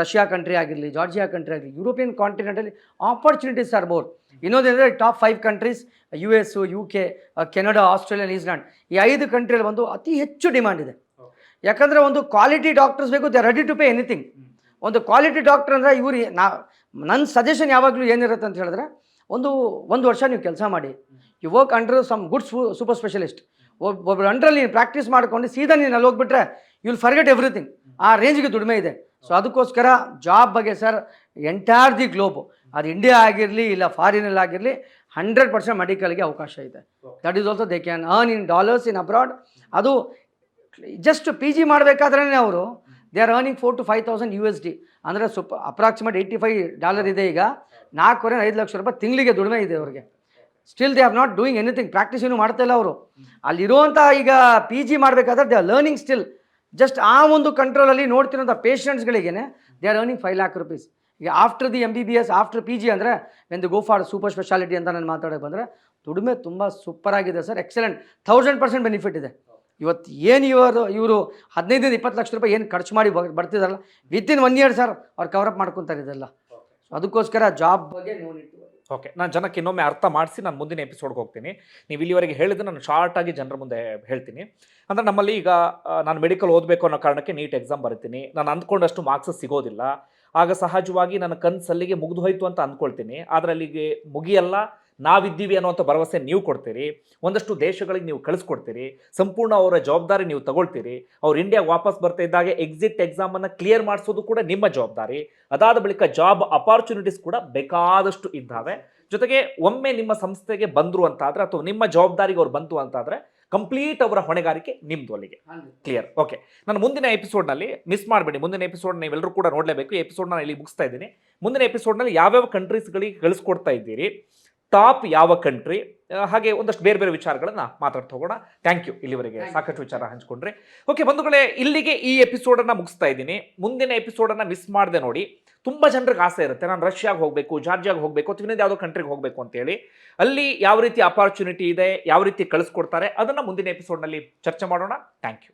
ರಷ್ಯಾ ಕಂಟ್ರಿ ಆಗಿರಲಿ ಜಾರ್ಜಿಯಾ ಕಂಟ್ರಿ ಆಗಿರಲಿ ಯುರೋಪಿಯನ್ ಕಾಂಟಿನೆಂಟಲ್ಲಿ opportunities are bore. ಇನ್ನೊಂದೇನೆಂದರೆ top five countries U S U K Canada Australia New Zealand ಈ ಐದು ಕಂಟ್ರಿಯಲ್ಲಿ ಒಂದು ಅತಿ ಹೆಚ್ಚು ಡಿಮ್ಯಾಂಡ್ ಇದೆ. ಯಾಕಂದರೆ ಒಂದು ಕ್ವಾಲಿಟಿ ಡಾಕ್ಟರ್ಸ್ ಬೇಕು they ready to pay anything ಒಂದು ಕ್ವಾಲಿಟಿ ಡಾಕ್ಟರ್ ಅಂದರೆ ಇವರು ನಾ ನನ್ನ ಸಜೆಷನ್ ಯಾವಾಗಲೂ ಏನಿರುತ್ತೆ ಅಂತ ಹೇಳಿದ್ರೆ ಒಂದು ಒಂದು ವರ್ಷ ನೀವು ಕೆಲಸ ಮಾಡಿ you work under some good super specialist ಒಬ್ಬ ಅಂಡ್ರಲ್ಲಿ ನೀನು ಪ್ರಾಕ್ಟೀಸ್ ಮಾಡ್ಕೊಂಡು ಸೀದಾ ನೀನು ಅಲ್ಲಿ ಹೋಗ್ಬಿಟ್ರೆ ಯು ವಿಲ್ ಫರ್ಗೆಟ್ ಎವ್ರಿಥಿಂಗ್ ಆ ರೇಂಜ್ಗೆ ದುಡಿಮೆ ಇದೆ. ಸೊ ಅದಕ್ಕೋಸ್ಕರ ಜಾಬ್ ಬಗ್ಗೆ ಸರ್ ಎಂಟೈರ್ ದಿ ಗ್ಲೋಬ್ ಅದು ಇಂಡಿಯಾ ಆಗಿರಲಿ ಇಲ್ಲ ಫಾರಿನಲ್ಲಿ ಆಗಿರಲಿ ಹಂಡ್ರೆಡ್ ಪರ್ಸೆಂಟ್ ಮೆಡಿಕಲ್ಗೆ ಅವಕಾಶ ಇದೆ. That is also they can earn in dollars in abroad ಅದು ಜಸ್ಟ್ ಪಿ ಜಿ ಮಾಡಬೇಕಾದ್ರೇ ಅವರು they are earning four to five thousand U S D ಅಂದರೆ ಸುಪ್ ಅಪ್ರಾಕ್ಸಿಮೇಟ್ ಏಯ್ಟಿ ಫೈವ್ ಡಾಲರ್ ಇದೆ ಈಗ. ನಾಲ್ಕೂವರೆ, ಐದು ಲಕ್ಷ ರೂಪಾಯಿ ತಿಂಗಳಿಗೆ ದುಡಿಮೆ ಇದೆ ಅವ್ರಿಗೆ. Still they are not doing anything practice ಏನು ಮಾಡ್ತಾ ಇಲ್ಲ ಅವರು. ಅಲ್ಲಿರುವಂಥ ಈಗ ಪಿ ಜಿ ಮಾಡಬೇಕಾದ್ರೆ they are learning still just ಆ ಒಂದು ಕಂಟ್ರೋಲಲ್ಲಿ ನೋಡ್ತಿರೋಂಥ ಪೇಷಂಟ್ಸ್ಗಳಿಗೇನೆ they are earning five lakh rupees ಈಗ after the M B B S after P G ಅಂದರೆ when the go for super speciality ಅಂತ ನಾನು ಮಾತಾಡೋಕೆ ಬಂದರೆ ದುಡಿಮೆ ತುಂಬ ಸೂಪರ್ ಆಗಿದೆ sir excellent thousand percent benefit ಇದೆ. ಇವತ್ತು ಏನು ಇವರು ಇವರು ಹದಿನೈದರಿಂದ ಇಪ್ಪತ್ತು ಲಕ್ಷ ರೂಪಾಯಿ ಏನು ಖರ್ಚು ಮಾಡಿ ಬರ್ತಿದಾರಲ್ಲ? ವಿತಿನ್ ಒನ್ ಇಯರ್ ಸರ್ ಅವ್ರು ಅಪ್ ಮಾಡ್ಕೊತಾರೆ ಇದೆಲ್ಲ. ಅದಕ್ಕೋಸ್ಕರ ಜಾಬ್ ಬಗ್ಗೆ ನೀವು ಓಕೆ ನಾನು ಜನಕ್ಕೆ ಇನ್ನೊಮ್ಮೆ ಅರ್ಥ ಮಾಡಿಸಿ ನಾನು ಮುಂದಿನ ಎಪಿಸೋಡ್ಗೆ ಹೋಗ್ತೀನಿ. ನೀವು ಇಲ್ಲಿವರೆಗೆ ಹೇಳಿದ್ರೆ ನಾನು ಶಾರ್ಟಾಗಿ ಜನರ ಮುಂದೆ ಹೇಳ್ತೀನಿ. ಅಂದರೆ ನಮ್ಮಲ್ಲಿ ಈಗ ನಾನು ಮೆಡಿಕಲ್ ಓದಬೇಕು ಅನ್ನೋ ಕಾರಣಕ್ಕೆ ನೀಟ್ ಎಕ್ಸಾಮ್ ಬರ್ತೀನಿ. ನಾನು ಅಂದ್ಕೊಂಡಷ್ಟು ಮಾರ್ಕ್ಸ್ ಸಿಗೋದಿಲ್ಲ. ಆಗ ಸಹಜವಾಗಿ ನನ್ನ ಕನಸಲ್ಲಿಗೆ ಮುಗಿದು ಹೋಯಿತು ಅಂತ ಅಂದ್ಕೊಳ್ತೀನಿ. ಆದರೆ ಅಲ್ಲಿಗೆ ಮುಗಿಯಲ್ಲ. ನಾವಿದ್ದೀವಿ ಅನ್ನೋಂಥ ಭರವಸೆ ನೀವು ಕೊಡ್ತೀರಿ ಒಂದಷ್ಟು ದೇಶಗಳಿಗೆ ನೀವು ಕಳಿಸ್ಕೊಡ್ತೀರಿ ಸಂಪೂರ್ಣ ಅವರ ಜವಾಬ್ದಾರಿ ನೀವು ತಗೊಳ್ತೀರಿ ಅವ್ರು ಇಂಡಿಯಾಗೆ ವಾಪಸ್ ಬರ್ತಾ ಇದ್ದಾಗೆ ಎಕ್ಸಿಟ್ ಎಕ್ಸಾಮನ್ನು ಕ್ಲಿಯರ್ ಮಾಡಿಸೋದು ಕೂಡ ನಿಮ್ಮ ಜವಾಬ್ದಾರಿ. ಅದಾದ ಬಳಿಕ ಜಾಬ್ ಅಪಾರ್ಚುನಿಟೀಸ್ ಕೂಡ ಬೇಕಾದಷ್ಟು ಇದ್ದಾವೆ. ಜೊತೆಗೆ ಒಮ್ಮೆ ನಿಮ್ಮ ಸಂಸ್ಥೆಗೆ ಬಂದರು ಅಂತಾದರೆ ಅಥವಾ ನಿಮ್ಮ ಜವಾಬ್ದಾರಿಗೆ ಅವ್ರು ಬಂತು ಅಂತಾದರೆ ಕಂಪ್ಲೀಟ್ ಅವರ ಹೊಣೆಗಾರಿಕೆ ನಿಮ್ಮದು ಅಲ್ಲಿಗೆ. ಕ್ಲಿಯರ್ ಓಕೆ ನಾನು ಮುಂದಿನ ಎಪಿಸೋಡ್ನಲ್ಲಿ ಮಿಸ್ ಮಾಡಬೇಡಿ. ಮುಂದಿನ ಎಪಿಸೋಡ್ ನೀವೆಲ್ಲರೂ ಕೂಡ ನೋಡಲೇಬೇಕು. ಎಪಿಸೋಡ್ ನಾನು ಇಲ್ಲಿ ಮುಗಿಸ್ತಾ ಇದ್ದೀನಿ. ಮುಂದಿನ ಎಪಿಸೋಡ್ನಲ್ಲಿ ಯಾವ್ಯಾವ ಕಂಟ್ರೀಸ್ಗಳಿಗೆ ಕಳಿಸ್ಕೊಡ್ತಾ ಇದ್ದೀರಿ? ಟಾಪ್ ಯಾವ ಕಂಟ್ರಿ? ಹಾಗೆ ಒಂದಷ್ಟು ಬೇರೆ ಬೇರೆ ವಿಚಾರಗಳನ್ನು ಮಾತಾಡ್ತಾ ಹೋಗೋಣ. ಥ್ಯಾಂಕ್ ಯು ಇಲ್ಲಿವರೆಗೆ ಸಾಕಷ್ಟು ವಿಚಾರ ಹಂಚ್ಕೊಂಡ್ರೆ. ಓಕೆ ಬಂಧುಗಳೇ ಇಲ್ಲಿಗೆ ಈ ಎಪಿಸೋಡನ್ನು ಮುಗಿಸ್ತಾ ಇದ್ದೀನಿ. ಮುಂದಿನ ಎಪಿಸೋಡನ್ನು ಮಿಸ್ ಮಾಡಿದೆ ನೋಡಿ. ತುಂಬ ಜನರಿಗೆ ಆಸೆ ಇರುತ್ತೆ. ನಾನು ರಷ್ಯಾಗೆ ಹೋಗಬೇಕು ಜಾರ್ಜಿಯಾಗೆ ಹೋಗಬೇಕು ಅಥವಾ ಇನ್ನೊಂದು ಯಾವುದೋ ಕಂಟ್ರಿಗೆ ಹೋಗಬೇಕು ಅಂತೇಳಿ ಅಲ್ಲಿ ಯಾವ ರೀತಿ ಅಪಾರ್ಚುನಿಟಿ ಇದೆ ಯಾವ ರೀತಿ ಕಳಿಸ್ಕೊಡ್ತಾರೆ ಅದನ್ನು ಮುಂದಿನ ಎಪಿಸೋಡ್ನಲ್ಲಿ ಚರ್ಚೆ ಮಾಡೋಣ. Thank you